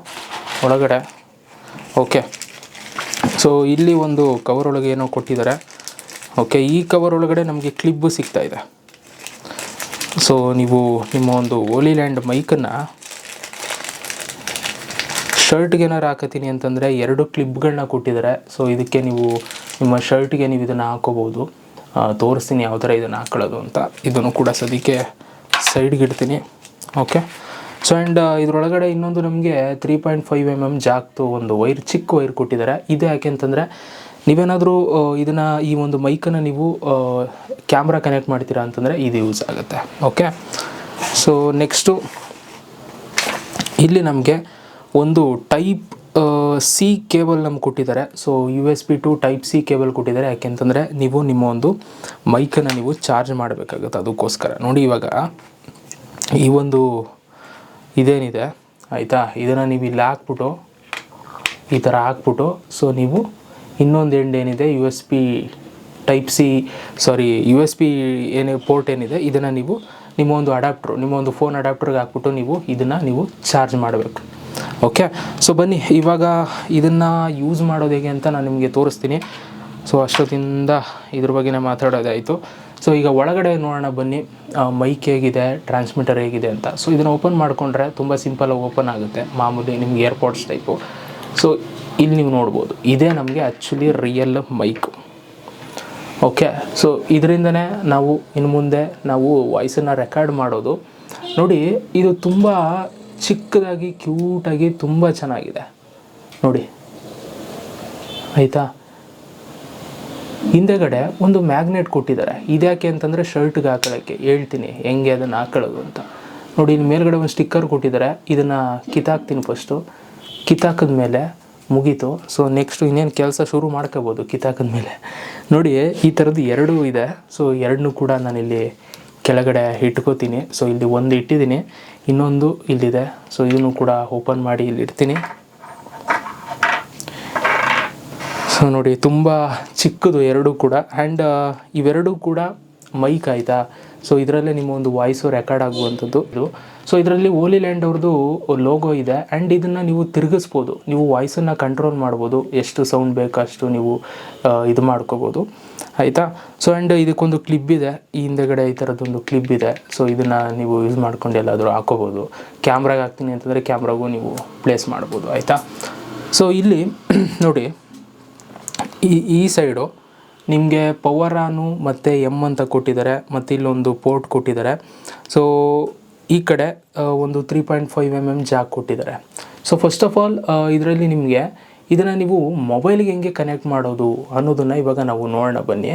ಒಳಗಡೆ. ಓಕೆ ಸೊ ಇಲ್ಲಿ ಒಂದು ಕವರ್ ಒಳಗೆ ಏನೋ ಕೊಟ್ಟಿದ್ದಾರೆ. ಓಕೆ ಈ ಕವರ್ ಒಳಗಡೆ ನಮಗೆ ಕ್ಲಿಬ್ಬು ಸಿಗ್ತಾಯಿದೆ ಸೊ ನೀವು ನಿಮ್ಮ ಒಂದು ಓಲಿ ಲ್ಯಾಂಡ್ ಮೈಕನ್ನು ಶರ್ಟ್ಗೆ ಏನಾರು ಹಾಕತೀನಿ ಅಂತಂದರೆ ಎರಡು ಕ್ಲಿಪ್ಗಳನ್ನ ಕೊಟ್ಟಿದ್ದಾರೆ ಸೊ ಇದಕ್ಕೆ ನೀವು ನಿಮ್ಮ ಶರ್ಟ್ಗೆ ನೀವು ಇದನ್ನು ಹಾಕೋಬೋದು. ತೋರಿಸ್ತೀನಿ ಯಾವ ಥರ ಇದನ್ನು ಹಾಕೊಳ್ಳೋದು ಅಂತ. ಇದನ್ನು ಕೂಡ ಸದ್ಯಕ್ಕೆ ಸೈಡ್ಗೆ ಇಡ್ತೀನಿ. ಓಕೆ ಸೊ ಆ್ಯಂಡ್ ಇದರೊಳಗಡೆ ಇನ್ನೊಂದು ನಮಗೆ three point five M M ಜಾಕ್ತು ಒಂದು ವೈರ್ ಚಿಕ್ಕ ವೈರ್ ಕೊಟ್ಟಿದ್ದಾರೆ ಇದು ಯಾಕೆ ಅಂತಂದರೆ ನೀವೇನಾದರೂ ಇದನ್ನು, ಈ ಒಂದು ಮೈಕನ್ನು ನೀವು ಕ್ಯಾಮ್ರಾ ಕನೆಕ್ಟ್ ಮಾಡ್ತೀರಾ ಅಂತಂದರೆ ಇದು ಯೂಸ್ ಆಗುತ್ತೆ. ಓಕೆ ಸೊ ನೆಕ್ಸ್ಟು ಇಲ್ಲಿ ನಮಗೆ ಒಂದು ಟೈಪ್ ಸಿ ಕೇಬಲ್ ನಮ್ಗೆ ಕೊಟ್ಟಿದ್ದಾರೆ. So U S B to type C cable ಕೊಟ್ಟಿದ್ದಾರೆ. ಯಾಕೆಂತಂದರೆ ನೀವು ನಿಮ್ಮ ಒಂದು ಮೈಕನ್ನು ನೀವು ಚಾರ್ಜ್ ಮಾಡಬೇಕಾಗುತ್ತೆ ಅದಕ್ಕೋಸ್ಕರ. ನೋಡಿ ಇವಾಗ, ಈ ಒಂದು ಇದೇನಿದೆ? ಆಯಿತಾ? ಇದನ್ನು ನೀವು ಇಲ್ಲಿ ಹಾಕ್ಬಿಟ್ಟು, ಈ ಥರ ಹಾಕ್ಬಿಟ್ಟು ಸೊ ನೀವು ಇನ್ನೊಂದು ಎಂಡ್ ಏನಿದೆ U S P type C sorry U S P ಏನೇ ಪೋರ್ಟ್ ಏನಿದೆ, ಇದನ್ನು ನೀವು ನಿಮ್ಮ ಒಂದು ಅಡಾಪ್ಟ್ರು ನಿಮ್ಮ ಒಂದು ಫೋನ್ ಅಡಾಪ್ಟ್ರಿಗೆ ಹಾಕ್ಬಿಟ್ಟು ನೀವು ಇದನ್ನು ನೀವು ಚಾರ್ಜ್ ಮಾಡಬೇಕು. ಓಕೆ ಸೊ ಬನ್ನಿ, ಇವಾಗ ಇದನ್ನು ಯೂಸ್ ಮಾಡೋದು ಹೇಗೆ ಅಂತ ನಾನು ನಿಮಗೆ ತೋರಿಸ್ತೀನಿ. ಸೊ ಅಷ್ಟೊತ್ತಿಂದ ಇದ್ರ ಬಗ್ಗೆನೇ ಮಾತಾಡೋದಾಯಿತು. ಸೊ ಈಗ ಒಳಗಡೆ ನೋಡೋಣ ಬನ್ನಿ ಮೈಕ್ ಹೇಗಿದೆ ಟ್ರಾನ್ಸ್ಮಿಟರ್ ಹೇಗಿದೆ ಅಂತ. ಸೊ ಇದನ್ನು ಓಪನ್ ಮಾಡಿಕೊಂಡ್ರೆ ತುಂಬ ಸಿಂಪಲಾಗಿ ಓಪನ್ ಆಗುತ್ತೆ, ಮಾಮೂಲಿ ನಿಮ್ಗೆ ಏರ್ಪಾಡ್ಸ್ ಟೈಪು ಸೊ ಇಲ್ಲಿ ನೀವು ನೋಡ್ಬೋದು. ಇದೇ ನಮಗೆ actually real mic okay so ಇದರಿಂದನೇ ನಾವು ಇನ್ನು ಮುಂದೆ ನಾವು ವಾಯ್ಸನ್ನು ರೆಕಾರ್ಡ್ ಮಾಡೋದು. ನೋಡಿ, ಇದು ತುಂಬ ಚಿಕ್ಕದಾಗಿ ಕ್ಯೂಟಾಗಿ ತುಂಬ ಚೆನ್ನಾಗಿದೆ. ನೋಡಿ. ಆಯಿತಾ? ಹಿಂದೆಗಡೆ ಒಂದು ಮ್ಯಾಗ್ನೆಟ್ ಕೊಟ್ಟಿದ್ದಾರೆ. ಇದ್ಯಾಕೆ ಅಂತಂದರೆ ಶರ್ಟ್ಗೆ ಹಾಕೊಳ್ಳೋಕ್ಕೆ ಹೇಳ್ತೀನಿ, ಹೆಂಗೆ ಅದನ್ನು ಹಾಕೊಳ್ಳೋದು ಅಂತ. ನೋಡಿ, ಇಲ್ಲಿ ಮೇಲ್ಗಡೆ ಒಂದು ಸ್ಟಿಕ್ಕರ್ ಕೊಟ್ಟಿದ್ದಾರೆ. ಇದನ್ನು ಕಿತ್ತಾಕ್ತೀನಿ ಫಸ್ಟು ಕಿತ್ತಾಕಿದ ಮೇಲೆ ಮುಗೀತು. ಸೊ ನೆಕ್ಸ್ಟು ಇನ್ನೇನು ಕೆಲಸ ಶುರು ಮಾಡ್ಕೋಬೋದು ಕಿತ್ತಾಕಿದ ಮೇಲೆ. ನೋಡಿ, ಈ ಥರದ್ದು ಎರಡೂ ಇದೆ. ಸೊ ಎರಡನ್ನೂ ಕೂಡ ನಾನಿಲ್ಲಿ ಕೆಳಗಡೆ ಇಟ್ಕೋತೀನಿ. ಸೊ ಇಲ್ಲಿ ಒಂದು ಇಟ್ಟಿದ್ದೀನಿ. ಇನ್ನೊಂದು ಇಲ್ಲಿದೆ. ಸೊ ಇದನ್ನು ಕೂಡ ಓಪನ್ ಮಾಡಿ ಇಲ್ಲಿ ಇಡ್ತೀನಿ. ಸೊ ನೋಡಿ, ತುಂಬ ಚಿಕ್ಕದು ಎರಡೂ ಕೂಡ. ಆ್ಯಂಡ್ ಇವೆರಡೂ ಕೂಡ ಮೈಕ್ ಆಯಿತಾ? ಸೊ ಇದರಲ್ಲೇ ನಿಮ್ಮ ಒಂದು ವಾಯ್ಸು ರೆಕಾರ್ಡ್ ಆಗುವಂಥದ್ದು. ಇದು ಸೊ ಇದರಲ್ಲಿ ಓಲಿ ಲ್ಯಾಂಡ್ ಅವ್ರದ್ದು ಲೋಗೋ ಇದೆ ಆ್ಯಂಡ್ ಇದನ್ನು ನೀವು ತಿರುಗಿಸ್ಬೋದು. ನೀವು ವಾಯ್ಸನ್ನು ಕಂಟ್ರೋಲ್ ಮಾಡ್ಬೋದು. ಎಷ್ಟು ಸೌಂಡ್ ಬೇಕು ಅಷ್ಟು ನೀವು ಇದು ಮಾಡ್ಕೋಬೋದು. ಆಯಿತಾ? ಸೊ ಆ್ಯಂಡ್ ಇದಕ್ಕೊಂದು ಕ್ಲಿಪ್ ಇದೆ. ಈ ಹಿಂದೆಗಡೆ ಈ ಥರದ್ದೊಂದು ಕ್ಲಿಪ್ ಇದೆ. ಸೊ ಇದನ್ನು ನೀವು ಯೂಸ್ ಮಾಡ್ಕೊಂಡು ಎಲ್ಲಾದರೂ ಹಾಕೋಬೋದು. ಕ್ಯಾಮ್ರಾಗೆ ಹಾಕ್ತೀನಿ ಅಂತಂದರೆ ಕ್ಯಾಮ್ರಾಗೂ ನೀವು ಪ್ಲೇಸ್ ಮಾಡ್ಬೋದು. ಆಯಿತಾ? ಸೊ ಇಲ್ಲಿ ನೋಡಿ, ಈ ಈ ಸೈಡು ನಿಮಗೆ ಪವರ್ ಆನು ಮತ್ತು ಎಂ ಅಂತ ಕೊಟ್ಟಿದ್ದಾರೆ. ಮತ್ತು ಇಲ್ಲೊಂದು ಪೋರ್ಟ್ ಕೊಟ್ಟಿದ್ದಾರೆ. ಸೊ ಈ ಕಡೆ ಒಂದು three point five M M jack ಕೊಟ್ಟಿದ್ದಾರೆ ಸೊ ಫಸ್ಟ್ ಆಫ್ ಆಲ್ ಇದರಲ್ಲಿ ನಿಮಗೆ ಇದನ್ನು ನೀವು ಮೊಬೈಲ್ಗೆ ಹೆಂಗೆ ಕನೆಕ್ಟ್ ಮಾಡೋದು ಅನ್ನೋದನ್ನು ಇವಾಗ ನಾವು ನೋಡೋಣ ಬನ್ನಿ.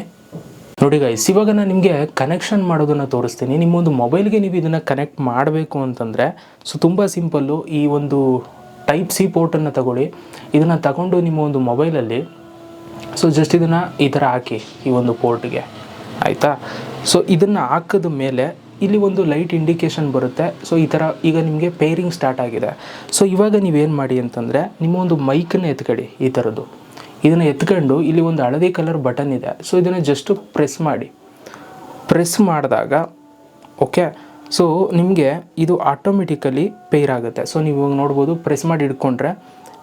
ನೋಡಿ ಗೈಸ್ ಇವಾಗ ನಾನು ನಿಮಗೆ ಕನೆಕ್ಷನ್ ಮಾಡೋದನ್ನು ತೋರಿಸ್ತೀನಿ. ನಿಮ್ಮೊಂದು ಮೊಬೈಲ್ಗೆ ನೀವು ಇದನ್ನು ಕನೆಕ್ಟ್ ಮಾಡಬೇಕು ಅಂತಂದರೆ ಸೊ ತುಂಬ ಸಿಂಪಲ್ಲು ಈ ಒಂದು ಟೈಪ್ ಸಿ ಪೋರ್ಟನ್ನು ತಗೊಳ್ಳಿ. ಇದನ್ನು ತಗೊಂಡು ನಿಮ್ಮ ಒಂದು ಮೊಬೈಲಲ್ಲಿ ಸೊ ಜಸ್ಟ್ ಇದನ್ನು ಈ ಥರ ಹಾಕಿ ಈ ಒಂದು ಪೋರ್ಟ್ಗೆ ಆಯಿತಾ? ಸೊ ಇದನ್ನು ಹಾಕಿದ ಮೇಲೆ ಇಲ್ಲಿ ಒಂದು ಲೈಟ್ ಇಂಡಿಕೇಶನ್ ಬರುತ್ತೆ. ಸೊ ಈ ಥರ ಈಗ ನಿಮಗೆ ಪೇರಿಂಗ್ ಸ್ಟಾರ್ಟ್ ಆಗಿದೆ. ಸೊ ಇವಾಗ ನೀವೇನು ಮಾಡಿ ಅಂತಂದರೆ ನಿಮ್ಮ ಒಂದು ಮೈಕನ್ನು ಎತ್ಕೊಳ್ಳಿ ಈ ಥರದ್ದು ಇದನ್ನು ಎತ್ಕೊಂಡು ಇಲ್ಲಿ ಒಂದು ಹಳದಿ ಕಲರ್ ಬಟನ್ ಇದೆ. ಸೊ ಇದನ್ನು ಜಸ್ಟು ಪ್ರೆಸ್ ಮಾಡಿ. ಪ್ರೆಸ್ ಮಾಡಿದಾಗ ಓಕೆ ಸೊ ನಿಮಗೆ ಇದು ಆಟೋಮೆಟಿಕಲಿ ಪೇರ್ ಆಗುತ್ತೆ. ಸೊ ನೀವು ಇವಾಗ ನೋಡ್ಬೋದು ಪ್ರೆಸ್ ಮಾಡಿ ಇಟ್ಕೊಂಡ್ರೆ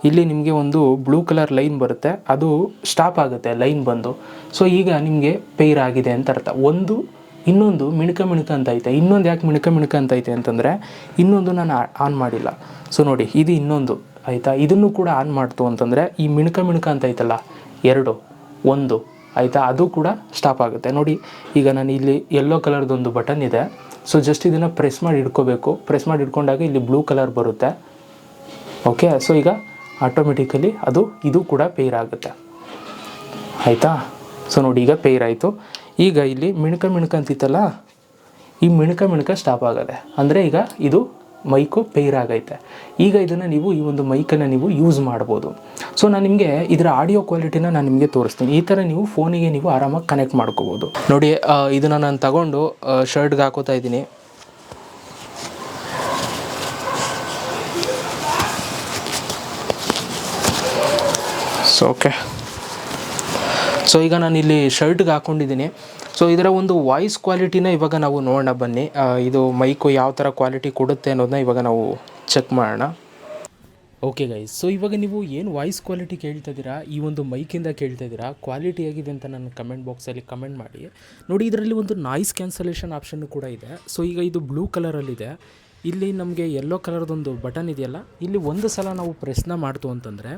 ಇಲ್ಲಿ ನಿಮಗೆ ಒಂದು ಬ್ಲೂ ಕಲರ್ ಲೈನ್ ಬರುತ್ತೆ. ಅದು ಸ್ಟಾಪ್ ಆಗುತ್ತೆ ಲೈನ್ ಬಂದು. ಸೊ ಈಗ ನಿಮಗೆ ಪೇರ್ ಆಗಿದೆ ಅಂತ ಅರ್ಥ. ಒಂದು ಇನ್ನೊಂದು ಮಿಣಕ ಮಿಣಕ ಅಂತ ಐತೆ. ಇನ್ನೊಂದು ಯಾಕೆ ಮಿಣಕ ಮಿಣಕ ಅಂತ ಐತೆ ಅಂತಂದರೆ, ಇನ್ನೊಂದು ನಾನು ಆನ್ ಮಾಡಿಲ್ಲ. ಸೊ ನೋಡಿ, ಇದು ಇನ್ನೊಂದು, ಆಯಿತಾ? ಇದನ್ನು ಕೂಡ ಆನ್ ಮಾಡ್ತು ಅಂತಂದರೆ, ಈ ಮಿಣಕ ಮಿಣಕ ಅಂತ ಐತಲ್ಲ, ಎರಡು, ಒಂದು, ಆಯಿತಾ? ಅದು ಕೂಡ ಸ್ಟಾಪ್ ಆಗುತ್ತೆ. ನೋಡಿ, ಈಗ ನಾನು ಇಲ್ಲಿ ಯೆಲ್ಲೋ ಕಲರ್ದೊಂದು ಬಟನ್ ಇದೆ. ಸೊ ಜಸ್ಟ್ ಇದನ್ನು ಪ್ರೆಸ್ ಮಾಡಿ ಇಟ್ಕೋಬೇಕು. ಪ್ರೆಸ್ ಮಾಡಿ ಇಟ್ಕೊಂಡಾಗ ಇಲ್ಲಿ ಬ್ಲೂ ಕಲರ್ ಬರುತ್ತೆ. ಓಕೆ ಸೊ ಈಗ ಆಟೋಮೆಟಿಕಲಿ ಅದು, ಇದು ಕೂಡ ಪೇರ್ ಆಗುತ್ತೆ. ಆಯಿತಾ? ಸೊ ನೋಡಿ, ಈಗ ಪೇರ್ ಆಯಿತು. ಈಗ ಇಲ್ಲಿ ಮಿಣಕ ಮಿಣಕ ಅಂತಿತ್ತಲ್ಲ, ಈ ಮಿಣಕ ಮಿಣಕ ಸ್ಟಾಪ್ ಆಗದೆ. ಅಂದರೆ ಈಗ ಇದು ಮೈಕು ಪೇರ್ ಆಗೈತೆ. ಈಗ ಇದನ್ನು ನೀವು ಈ ಒಂದು ಮೈಕನ್ನು ನೀವು ಯೂಸ್ ಮಾಡ್ಬೋದು. ಸೊ ನಾನು ನಿಮಗೆ ಇದರ ಆಡಿಯೋ ಕ್ವಾಲಿಟಿನ ನಾನು ನಿಮಗೆ ತೋರಿಸ್ತೀನಿ. ಈ ಥರ ನೀವು ಫೋನಿಗೆ ನೀವು ಆರಾಮಾಗಿ ಕನೆಕ್ಟ್ ಮಾಡ್ಕೋಬೋದು. ನೋಡಿ ಇದನ್ನು ನಾನು ತಗೊಂಡು ಶರ್ಟ್ಗೆ ಹಾಕೋತಾ ಇದ್ದೀನಿ. ಸೊ ಓಕೆ ಸೊ ಈಗ ನಾನು ಇಲ್ಲಿ ಶರ್ಟ್ಗೆ ಹಾಕ್ಕೊಂಡಿದ್ದೀನಿ ಸೊ ಇದರ ಒಂದು ವಾಯ್ಸ್ ಕ್ವಾಲಿಟಿನ ಇವಾಗ ನಾವು ನೋಡೋಣ ಬನ್ನಿ. ಇದು ಮೈಕು ಯಾವ ಥರ ಕ್ವಾಲಿಟಿ ಕೊಡುತ್ತೆ ಅನ್ನೋದನ್ನ ಇವಾಗ ನಾವು ಚೆಕ್ ಮಾಡೋಣ. ಓಕೆ ಗೈಸ್ ಸೊ ಇವಾಗ ನೀವು ಏನು ವಾಯ್ಸ್ ಕ್ವಾಲಿಟಿ ಕೇಳ್ತಾ ಇದ್ದೀರಾ? ಈ ಒಂದು ಮೈಕಿಂದ ಕೇಳ್ತಾ ಇದ್ದೀರಾ? ಕ್ವಾಲಿಟಿ ಆಗಿದೆ ಅಂತ ನನ್ನ ಕಮೆಂಟ್ ಬಾಕ್ಸಲ್ಲಿ ಕಮೆಂಟ್ ಮಾಡಿ. ನೋಡಿ, ಇದರಲ್ಲಿ ಒಂದು ನಾಯ್ಸ್ ಕ್ಯಾನ್ಸಲೇಷನ್ ಆಪ್ಷನ್ನು ಕೂಡ ಇದೆ. ಸೊ ಈಗ ಇದು ಬ್ಲೂ ಕಲರಲ್ಲಿದೆ ಇಲ್ಲಿ ನಮಗೆ ಯೆಲ್ಲೋ ಕಲರ್ದೊಂದು ಬಟನ್ ಇದೆಯಲ್ಲ? ಇಲ್ಲಿ ಒಂದು ಸಲ ನಾವು ಪ್ರೆಸ್ನ ಮಾಡ್ತು ಅಂತಂದರೆ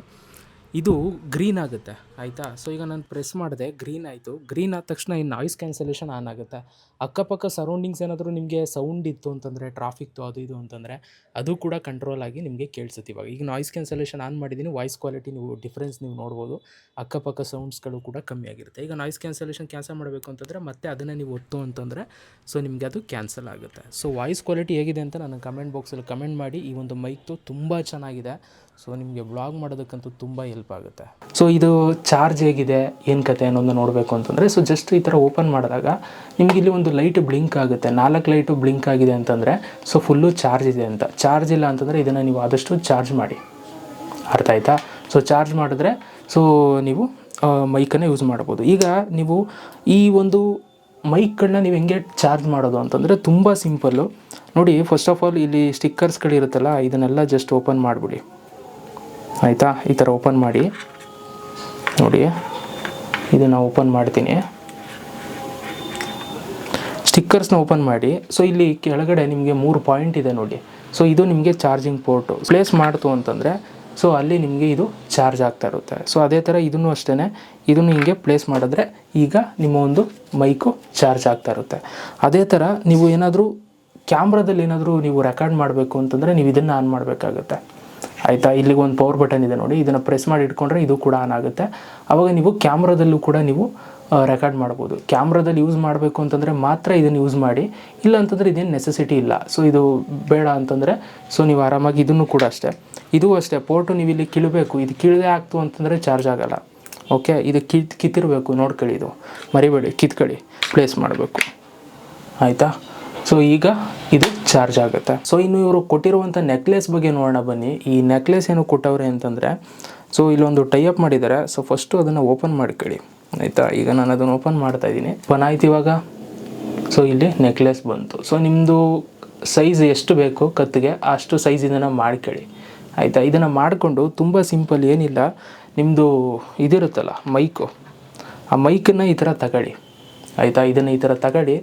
ಇದು ಗ್ರೀನ್ ಆಗುತ್ತೆ, ಆಯಿತಾ? ಸೊ ಈಗ ನಾನು ಪ್ರೆಸ್ ಮಾಡಿದೆ, ಗ್ರೀನ್ ಆಯಿತು. ಗ್ರೀನ್ ಆದ ತಕ್ಷಣ ಈ ನಾಯ್ಸ್ ಕ್ಯಾನ್ಸಲೇಷನ್ ಆನ್ ಆಗುತ್ತೆ. ಅಕ್ಕಪಕ್ಕ ಸರೌಂಡಿಂಗ್ಸ್ ಏನಾದರೂ ನಿಮಗೆ ಸೌಂಡ್ ಇತ್ತು ಅಂತಂದರೆ ಟ್ರಾಫಿಕ್ತು ಅದು ಇದು ಅಂತಂದರೆ, ಅದು ಕೂಡ ಕಂಟ್ರೋಲ್ ಆಗಿ ನಿಮಗೆ ಕೇಳಿಸುತ್ತೆ ಇವಾಗ. ಈಗ ನಾಯ್ಸ್ ಕ್ಯಾನ್ಸಲೇಷನ್ ಆನ್ ಮಾಡಿದ್ದೀನಿ ವಾಯ್ಸ್ ಕ್ವಾಲಿಟಿ ನೀವು ಡಿಫ್ರೆನ್ಸ್ ನೀವು ನೋಡ್ಬೋದು. ಅಕ್ಕಪಕ್ಕ ಸೌಂಡ್ಸ್ಗಳು ಕೂಡ ಕಮ್ಮಿ ಆಗಿರುತ್ತೆ. ಈಗ ನಾಯ್ಸ್ ಕ್ಯಾನ್ಸಲೇಷನ್ ಕ್ಯಾನ್ಸಲ್ ಮಾಡಬೇಕು ಅಂತಂದರೆ ಮತ್ತೆ ಅದನ್ನೇ ನೀವು ಒತ್ತು ಅಂತಂದರೆ ಸೊ ನಿಮಗೆ ಅದು ಕ್ಯಾನ್ಸಲ್ ಆಗುತ್ತೆ. ಸೊ ವಾಯ್ಸ್ ಕ್ವಾಲಿಟಿ ಹೇಗಿದೆ ಅಂತ ನನ್ನ ಕಮೆಂಟ್ ಬಾಕ್ಸಲ್ಲಿ ಕಮೆಂಟ್ ಮಾಡಿ. ಈ ಒಂದು ಮೈಕ್ದು ತುಂಬ ಚೆನ್ನಾಗಿದೆ. ಸೊ ನಿಮಗೆ ಬ್ಲಾಗ್ ಮಾಡೋದಕ್ಕಂತೂ ತುಂಬ ಹೆಲ್ಪ್ ಆಗುತ್ತೆ. ಸೊ ಇದು ಚಾರ್ಜ್ ಹೇಗಿದೆ, ಏನು ಕತೆ ಅನ್ನೋದು ನೋಡಬೇಕು ಅಂತಂದರೆ ಸೊ ಜಸ್ಟ್ ಈ ಥರ ಓಪನ್ ಮಾಡಿದಾಗ ನಿಮಗೆ ಇಲ್ಲಿ ಒಂದು ಲೈಟ್ ಬ್ಲಿಂಕ್ ಆಗುತ್ತೆ. ನಾಲ್ಕು ಲೈಟು ಬ್ಲಿಂಕ್ ಆಗಿದೆ ಅಂತಂದರೆ ಸೊ ಫುಲ್ಲು ಚಾರ್ಜ್ ಇದೆ ಅಂತ. ಚಾರ್ಜ್ ಇಲ್ಲ ಅಂತಂದರೆ ಇದನ್ನು ನೀವು ಆದಷ್ಟು ಚಾರ್ಜ್ ಮಾಡಿ. ಅರ್ಥ ಆಯ್ತಾ? ಸೊ ಚಾರ್ಜ್ ಮಾಡಿದ್ರೆ ಸೊ ನೀವು ಮೈಕನ್ನು ಯೂಸ್ ಮಾಡ್ಬೋದು ಈಗ ನೀವು ಈ ಒಂದು ಮೈಕ್ಗಳನ್ನ ನೀವು ಹೆಂಗೆ ಚಾರ್ಜ್ ಮಾಡೋದು ಅಂತಂದರೆ ತುಂಬ ಸಿಂಪಲ್ಲು ನೋಡಿ ಫಸ್ಟ್ ಆಫ್ ಆಲ್ ಇಲ್ಲಿ ಸ್ಟಿಕ್ಕರ್ಸ್ಗಳಿರುತ್ತಲ್ಲ ಇದನ್ನೆಲ್ಲ ಜಸ್ಟ್ ಓಪನ್ ಮಾಡಿಬಿಡಿ. ಆಯಿತಾ? ಈ ಥರ ಓಪನ್ ಮಾಡಿ. ನೋಡಿ ಇದನ್ನು ಓಪನ್ ಮಾಡ್ತೀನಿ. ಸ್ಟಿಕ್ಕರ್ಸ್ನ ಓಪನ್ ಮಾಡಿ. ಸೊ ಇಲ್ಲಿ ಕೆಳಗಡೆ ನಿಮಗೆ ಮೂರು ಪಾಯಿಂಟ್ ಇದೆ ನೋಡಿ. ಸೊ ಇದು ನಿಮಗೆ ಚಾರ್ಜಿಂಗ್ ಪೋರ್ಟು. ಪ್ಲೇಸ್ ಮಾಡ್ತು ಅಂತಂದರೆ ಸೊ ಅಲ್ಲಿ ನಿಮಗೆ ಇದು ಚಾರ್ಜ್ ಆಗ್ತಾ ಇರುತ್ತೆ. ಸೊ ಅದೇ ಥರ ಇದನ್ನು ಅಷ್ಟೇ ಇದನ್ನು ಹಿಂಗೆ ಪ್ಲೇಸ್ ಮಾಡಿದ್ರೆ ಈಗ ನಿಮ್ಮ ಒಂದು ಮೈಕು ಚಾರ್ಜ್ ಆಗ್ತಾ ಇರುತ್ತೆ. ಅದೇ ಥರ ನೀವು ಏನಾದರೂ ಕ್ಯಾಮ್ರಾದಲ್ಲಿ ಏನಾದರೂ ನೀವು ರೆಕಾರ್ಡ್ ಮಾಡಬೇಕು ಅಂತಂದರೆ ನೀವು ಇದನ್ನು ಆನ್ ಮಾಡಬೇಕಾಗುತ್ತೆ. ಆಯಿತಾ? ಇಲ್ಲಿಗೆ ಒಂದು ಪವರ್ ಬಟನ್ ಇದೆ ನೋಡಿ. ಇದನ್ನು ಪ್ರೆಸ್ ಮಾಡಿ ಇಟ್ಕೊಂಡ್ರೆ ಇದು ಕೂಡ ಆನ್ ಆಗುತ್ತೆ. ಆವಾಗ ನೀವು ಕ್ಯಾಮ್ರಾದಲ್ಲೂ ಕೂಡ ನೀವು ರೆಕಾರ್ಡ್ ಮಾಡ್ಬೋದು. ಕ್ಯಾಮ್ರಾದಲ್ಲಿ ಯೂಸ್ ಮಾಡಬೇಕು ಅಂತಂದರೆ ಮಾತ್ರ ಇದನ್ನು ಯೂಸ್ ಮಾಡಿ. ಇಲ್ಲ ಅಂತಂದರೆ ಇದೇನು ನೆಸೆಸಿಟಿ ಇಲ್ಲ. ಸೊ ಇದು ಬೇಡ ಅಂತಂದರೆ ಸೊ ನೀವು ಆರಾಮಾಗಿ ಇದನ್ನು ಕೂಡ ಅಷ್ಟೇ. ಇದು ಅಷ್ಟೇ. ಪೋರ್ಟು ನೀವು ಇಲ್ಲಿ ಕೀಳಬೇಕು. ಇದು ಕೀಳದೆ ಆಗ್ತು ಅಂತಂದರೆ ಚಾರ್ಜ್ ಆಗಲ್ಲ. ಓಕೆ ಇದು ಕಿತ್, ಕಿತ್ತಿರಬೇಕು. ನೋಡ್ಕೊಳ್ಳಿ ಇದು. ಮರಿಬೇಡಿ. ಕಿತ್ಕೊಳ್ಳಿ. ಪ್ಲೇಸ್ ಮಾಡಬೇಕು. ಆಯಿತಾ? ಸೊ ಈಗ ಇದು ಚಾರ್ಜ್ ಆಗುತ್ತೆ. ಸೊ ಇನ್ನು ಇವರು ಕೊಟ್ಟಿರುವಂಥ ನೆಕ್ಲೆಸ್ ಬಗ್ಗೆ ನೋಡೋಣ ಬನ್ನಿ. ಈ ನೆಕ್ಲೆಸ್ ಏನು ಕೊಟ್ಟವ್ರೆ ಅಂತಂದರೆ ಸೊ ಇಲ್ಲೊಂದು ಟೈಅಪ್ ಮಾಡಿದ್ದಾರೆ. ಸೊ ಫಸ್ಟು ಅದನ್ನು ಓಪನ್ ಮಾಡ್ಕೊಳ್ಳಿ. ಆಯಿತಾ? ಈಗ ನಾನು ಅದನ್ನು ಓಪನ್ ಮಾಡ್ತಾ ಇದ್ದೀನಿ. ಓಪನ್ ಆಯ್ತು ಇವಾಗ? ಸೊ ಇಲ್ಲಿ ನೆಕ್ಲೆಸ್ ಬಂತು. ಸೊ ನಿಮ್ಮದು ಸೈಜ್ ಎಷ್ಟು ಬೇಕು ಕತ್ತಿಗೆ, ಅಷ್ಟು ಸೈಜ್ ಇದನ್ನು ಮಾಡ್ಕೊಳ್ಳಿ. ಆಯಿತಾ? ಇದನ್ನು ಮಾಡಿಕೊಂಡು ತುಂಬ ಸಿಂಪಲ್ ಏನಿಲ್ಲ. ನಿಮ್ಮದು ಇದಿರುತ್ತಲ್ಲ ಮೈಕು ಆ ಮೈಕನ್ನು ಈ ಥರ ತಗೊಳ್ಳಿ. ಆಯಿತಾ? ಇದನ್ನು ಈ ಥರ ತಗೊಳ್ಳಿ.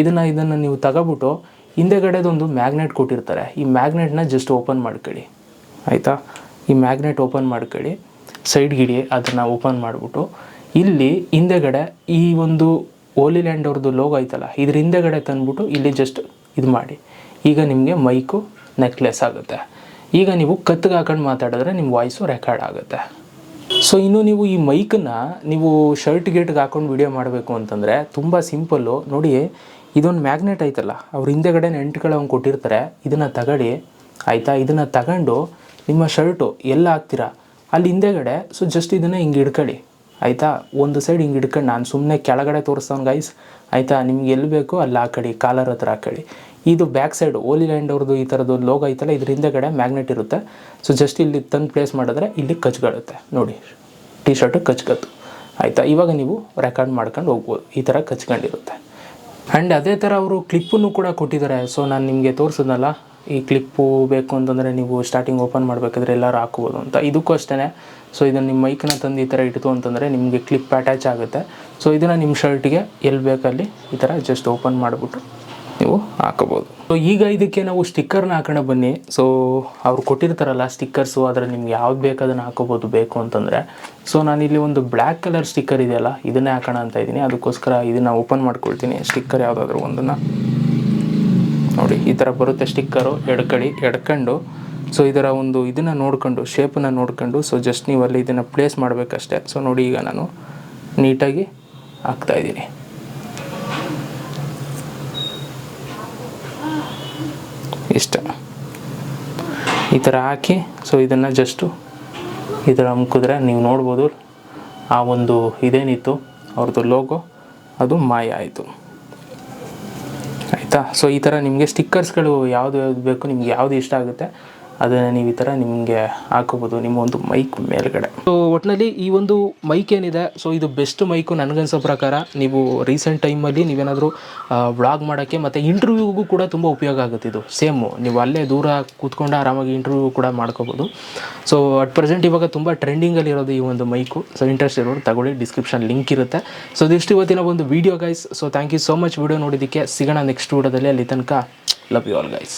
ಇದನ್ನು ಇದನ್ನು ನೀವು ತಗೊಬಿಟ್ಟು ಹಿಂದೆಗಡೆದೊಂದು ಮ್ಯಾಗ್ನೆಟ್ ಕೊಟ್ಟಿರ್ತಾರೆ ಈ ಮ್ಯಾಗ್ನೆಟ್ನ ಜಸ್ಟ್ ಓಪನ್ ಮಾಡ್ಕೊಳ್ಳಿ. ಆಯಿತಾ? ಈ ಮ್ಯಾಗ್ನೆಟ್ ಓಪನ್ ಮಾಡ್ಕೊಳ್ಳಿ. ಸೈಡ್ಗಿಡಿ ಅದನ್ನು ಓಪನ್ ಮಾಡಿಬಿಟ್ಟು ಇಲ್ಲಿ ಹಿಂದೆಗಡೆ ಈ ಒಂದು ಓಲಿ ಲ್ಯಾಂಡ್ ಅವ್ರದ್ದು ಲೋಗೋ ಐತಲ್ಲ, ಇದ್ರ ಹಿಂದೆಗಡೆ ತಂದ್ಬಿಟ್ಟು ಇಲ್ಲಿ ಜಸ್ಟ್ ಇದು ಮಾಡಿ. ಈಗ ನಿಮಗೆ ಮೈಕು ನೆಕ್ಲೆಸ್ ಆಗುತ್ತೆ. ಈಗ ನೀವು ಕತ್ತಿಗೆ ಹಾಕೊಂಡು ಮಾತಾಡಿದ್ರೆ ನಿಮ್ಮ ವಾಯ್ಸು ರೆಕಾರ್ಡ್ ಆಗುತ್ತೆ. ಸೊ ಇನ್ನು ನೀವು ಈ ಮೈಕನ್ನ ನೀವು ಶರ್ಟ್ ಗೇಟ್ಗೆ ಹಾಕೊಂಡು ವಿಡಿಯೋ ಮಾಡಬೇಕು ಅಂತಂದರೆ ತುಂಬ ಸಿಂಪಲ್ಲು ನೋಡಿ ಇದೊಂದು ಮ್ಯಾಗ್ನೆಟ್ ಐತಲ್ಲ, ಅವ್ರ ಹಿಂದೆಗಡೆ ನೆಂಟ್ಗಳವ್ನು ಕೊಟ್ಟಿರ್ತಾರೆ, ಇದನ್ನು ತಗೊಳ್ಳಿ ಆಯಿತಾ? ಇದನ್ನು ತಗೊಂಡು ನಿಮ್ಮ ಶರ್ಟು ಎಲ್ಲ ಹಾಕ್ತೀರಾ? ಅಲ್ಲಿ ಹಿಂದೆಗಡೆ ಸೊ ಜಸ್ಟ್ ಇದನ್ನು ಹಿಂಗೆ ಹಿಡ್ಕೊಳ್ಳಿ ಆಯಿತಾ? ಒಂದು ಸೈಡ್ ಹಿಂಗೆ ಹಿಡ್ಕೊಂಡು ನಾನು ಸುಮ್ಮನೆ ಕೆಳಗಡೆ ತೋರಿಸ್ತಾವ್ನು ಗೈಸ್ ಆಯಿತಾ? ನಿಮ್ಗೆ ಎಲ್ಲಿ ಬೇಕೋ ಅಲ್ಲಿ ಹಾಕೊಳ್ಳಿ ಕಾಲರ್ ಹತ್ರ ಹಾಕೊಳ್ಳಿ ಇದು ಬ್ಯಾಕ್ ಸೈಡ್ ಓಲಿ ಲ್ಯಾಂಡ್ ಅವ್ರದ್ದು ಈ ಥರದ್ದು ಲೋಗ ಐತಲ್ಲ, ಇದ್ರ ಹಿಂದೆಗಡೆ ಮ್ಯಾಗ್ನೆಟ್ ಇರುತ್ತೆ. ಸೊ ಜಸ್ಟ್ ಇಲ್ಲಿ ತಂದು ಪ್ಲೇಸ್ ಮಾಡಿದ್ರೆ ಇಲ್ಲಿ ಕಚ್ಗಳುತ್ತೆ ನೋಡಿ ಟಿ ಶರ್ಟು ಕಚ್ಕತ್ತು ಆಯಿತಾ? ಇವಾಗ ನೀವು ರೆಕಾರ್ಡ್ ಮಾಡ್ಕೊಂಡು ಹೋಗ್ಬೋದು. ಈ ಥರ ಕಚ್ಕೊಂಡಿರುತ್ತೆ. ಆ್ಯಂಡ್ ಅದೇ ಥರ ಅವರು ಕ್ಲಿಪ್ಪನ್ನು ಕೂಡ ಕೊಟ್ಟಿದ್ದಾರೆ. ಸೊ ನಾನು ನಿಮಗೆ ತೋರಿಸಿದ್ನಲ್ಲ ಈ ಕ್ಲಿಪ್ಪು ಬೇಕು ಅಂತಂದರೆ ನೀವು ಸ್ಟಾರ್ಟಿಂಗ್ ಓಪನ್ ಮಾಡಬೇಕಾದ್ರೆ ಎಲ್ಲರೂ ಹಾಕ್ಬೋದು ಅಂತ. ಇದಕ್ಕೂ ಅಷ್ಟೇ ಸೊ ಇದನ್ನು ನಿಮ್ಮ ಮೈಕನ್ನ ತಂದು ಈ ಥರ ಇಡ್ತು ಅಂತಂದರೆ ನಿಮಗೆ ಕ್ಲಿಪ್ ಅಟ್ಯಾಚ್ ಆಗುತ್ತೆ. ಸೊ ಇದನ್ನು ನಿಮ್ಮ ಶರ್ಟಿಗೆ ಎಲ್ಲಿ ಬೇಕಲ್ಲಿ ಈ ಥರ ಜಸ್ಟ್ ಓಪನ್ ಮಾಡಿಬಿಟ್ಟು ನೀವು ಹಾಕೋಬೋದು. ಸೊ ಈಗ ಇದಕ್ಕೆ ನಾವು ಸ್ಟಿಕ್ಕರ್ನ ಹಾಕೋಣ ಬನ್ನಿ. ಸೊ ಅವ್ರು ಕೊಟ್ಟಿರ್ತಾರಲ್ಲ ಸ್ಟಿಕ್ಕರ್ಸು ಅದರಲ್ಲಿ ನಿಮ್ಗೆ ಯಾವ್ದು ಬೇಕು ಅದನ್ನು ಹಾಕೋಬೋದು ಬೇಕು ಅಂತಂದರೆ. ಸೊ ನಾನಿಲ್ಲಿ ಒಂದು ಬ್ಲ್ಯಾಕ್ ಕಲರ್ ಸ್ಟಿಕ್ಕರ್ ಇದೆಯಲ್ಲ, ಇದನ್ನೇ ಹಾಕೋಣ ಅಂತ ಇದ್ದೀನಿ. ಅದಕ್ಕೋಸ್ಕರ ಇದನ್ನು ಓಪನ್ ಮಾಡ್ಕೊಳ್ತೀನಿ. ಸ್ಟಿಕ್ಕರ್ ಯಾವುದಾದ್ರೂ ಒಂದನ್ನು. ನೋಡಿ, ಈ ಥರ ಬರುತ್ತೆ ಸ್ಟಿಕ್ಕರು ಎಡ್ಕಡಿ ಎಡ್ಕೊಂಡು. ಸೊ ಇದರ ಒಂದು ಇದನ್ನು ನೋಡ್ಕೊಂಡು ಶೇಪನ್ನು ನೋಡ್ಕೊಂಡು. ಸೊ ಜಸ್ಟ್ ನೀವು ಅಲ್ಲಿ ಇದನ್ನು ಪ್ಲೇಸ್ ಮಾಡಬೇಕಷ್ಟೆ. ಸೊ ನೋಡಿ ಈಗ ನಾನು ನೀಟಾಗಿ ಹಾಕ್ತಾಯಿದ್ದೀನಿ ಇಷ್ಟ. ಈ ಥರ ಹಾಕಿ ಸೊ ಇದನ್ನು ಜಸ್ಟು ಈ ಥರ ಅಮ್ಕಿದ್ರೆ ನೀವು ನೋಡ್ಬೋದು. ಆ ಒಂದು ಇದೇನಿತ್ತು, ಅವ್ರದ್ದು ಲೋಗೋ ಅದು ಮಾಯ ಆಯಿತು. ಆಯಿತಾ? ಸೊ ಈ ಥರ ನಿಮಗೆ ಸ್ಟಿಕ್ಕರ್ಸ್ಗಳು ಯಾವುದು ಯಾವ್ದು ಬೇಕು, ನಿಮ್ಗೆ ಯಾವುದು ಇಷ್ಟ ಆಗುತ್ತೆ ಅದನ್ನು ನೀವು ಈ ಥರ ನಿಮಗೆ ಹಾಕೋಬೋದು, ನಿಮ್ಮ ಒಂದು ಮೈಕ್ ಮೇಲ್ಗಡೆ. ಸೊ ಒಟ್ಟಿನಲ್ಲಿ ಈ ಒಂದು ಮೈಕ್ ಏನಿದೆ ಸೊ ಇದು ಬೆಸ್ಟ್ ಮೈಕು ನನಗನ್ಸೋ ಪ್ರಕಾರ ನೀವು ರೀಸೆಂಟ್ ಟೈಮಲ್ಲಿ ನೀವೇನಾದರೂ ವ್ಲಾಗ್ ಮಾಡೋಕ್ಕೆ ಮತ್ತು ಇಂಟರ್ವ್ಯೂಗೂ ಕೂಡ ತುಂಬ ಉಪಯೋಗ ಆಗುತ್ತೆ ಇದು. ಸೇಮು ನೀವು ಅಲ್ಲೇ ದೂರ ಕೂತ್ಕೊಂಡು ಆರಾಮಾಗಿ ಇಂಟರ್ವ್ಯೂ ಕೂಡ ಮಾಡ್ಕೋಬೋದು. ಸೊ ಅಟ್ ಪ್ರೆಸೆಂಟ್ ಇವಾಗ ತುಂಬ ಟ್ರೆಂಡಿಂಗಲ್ಲಿ ಇರೋದು ಈ ಒಂದು ಮೈಕು ಸೊ ಇಂಟ್ರೆಸ್ಟ್ ಇರೋರು ತಗೊಳ್ಳಿ ಡಿಸ್ಕ್ರಿಪ್ಷನ್ ಲಿಂಕ್ ಇರುತ್ತೆ. ಸೊ ಇದಿಷ್ಟು ಇವತ್ತಿನ ಒಂದು video guys so thank you so much video ನೋಡಿದ್ದಕ್ಕೆ ಸಿಗೋಣ ನೆಕ್ಸ್ಟ್ ವೀಡಿಯೋದಲ್ಲಿ ಅಲ್ಲಿ ತನಕ ಲವ್ ಯು ಆಲ್ ಗೈಸ್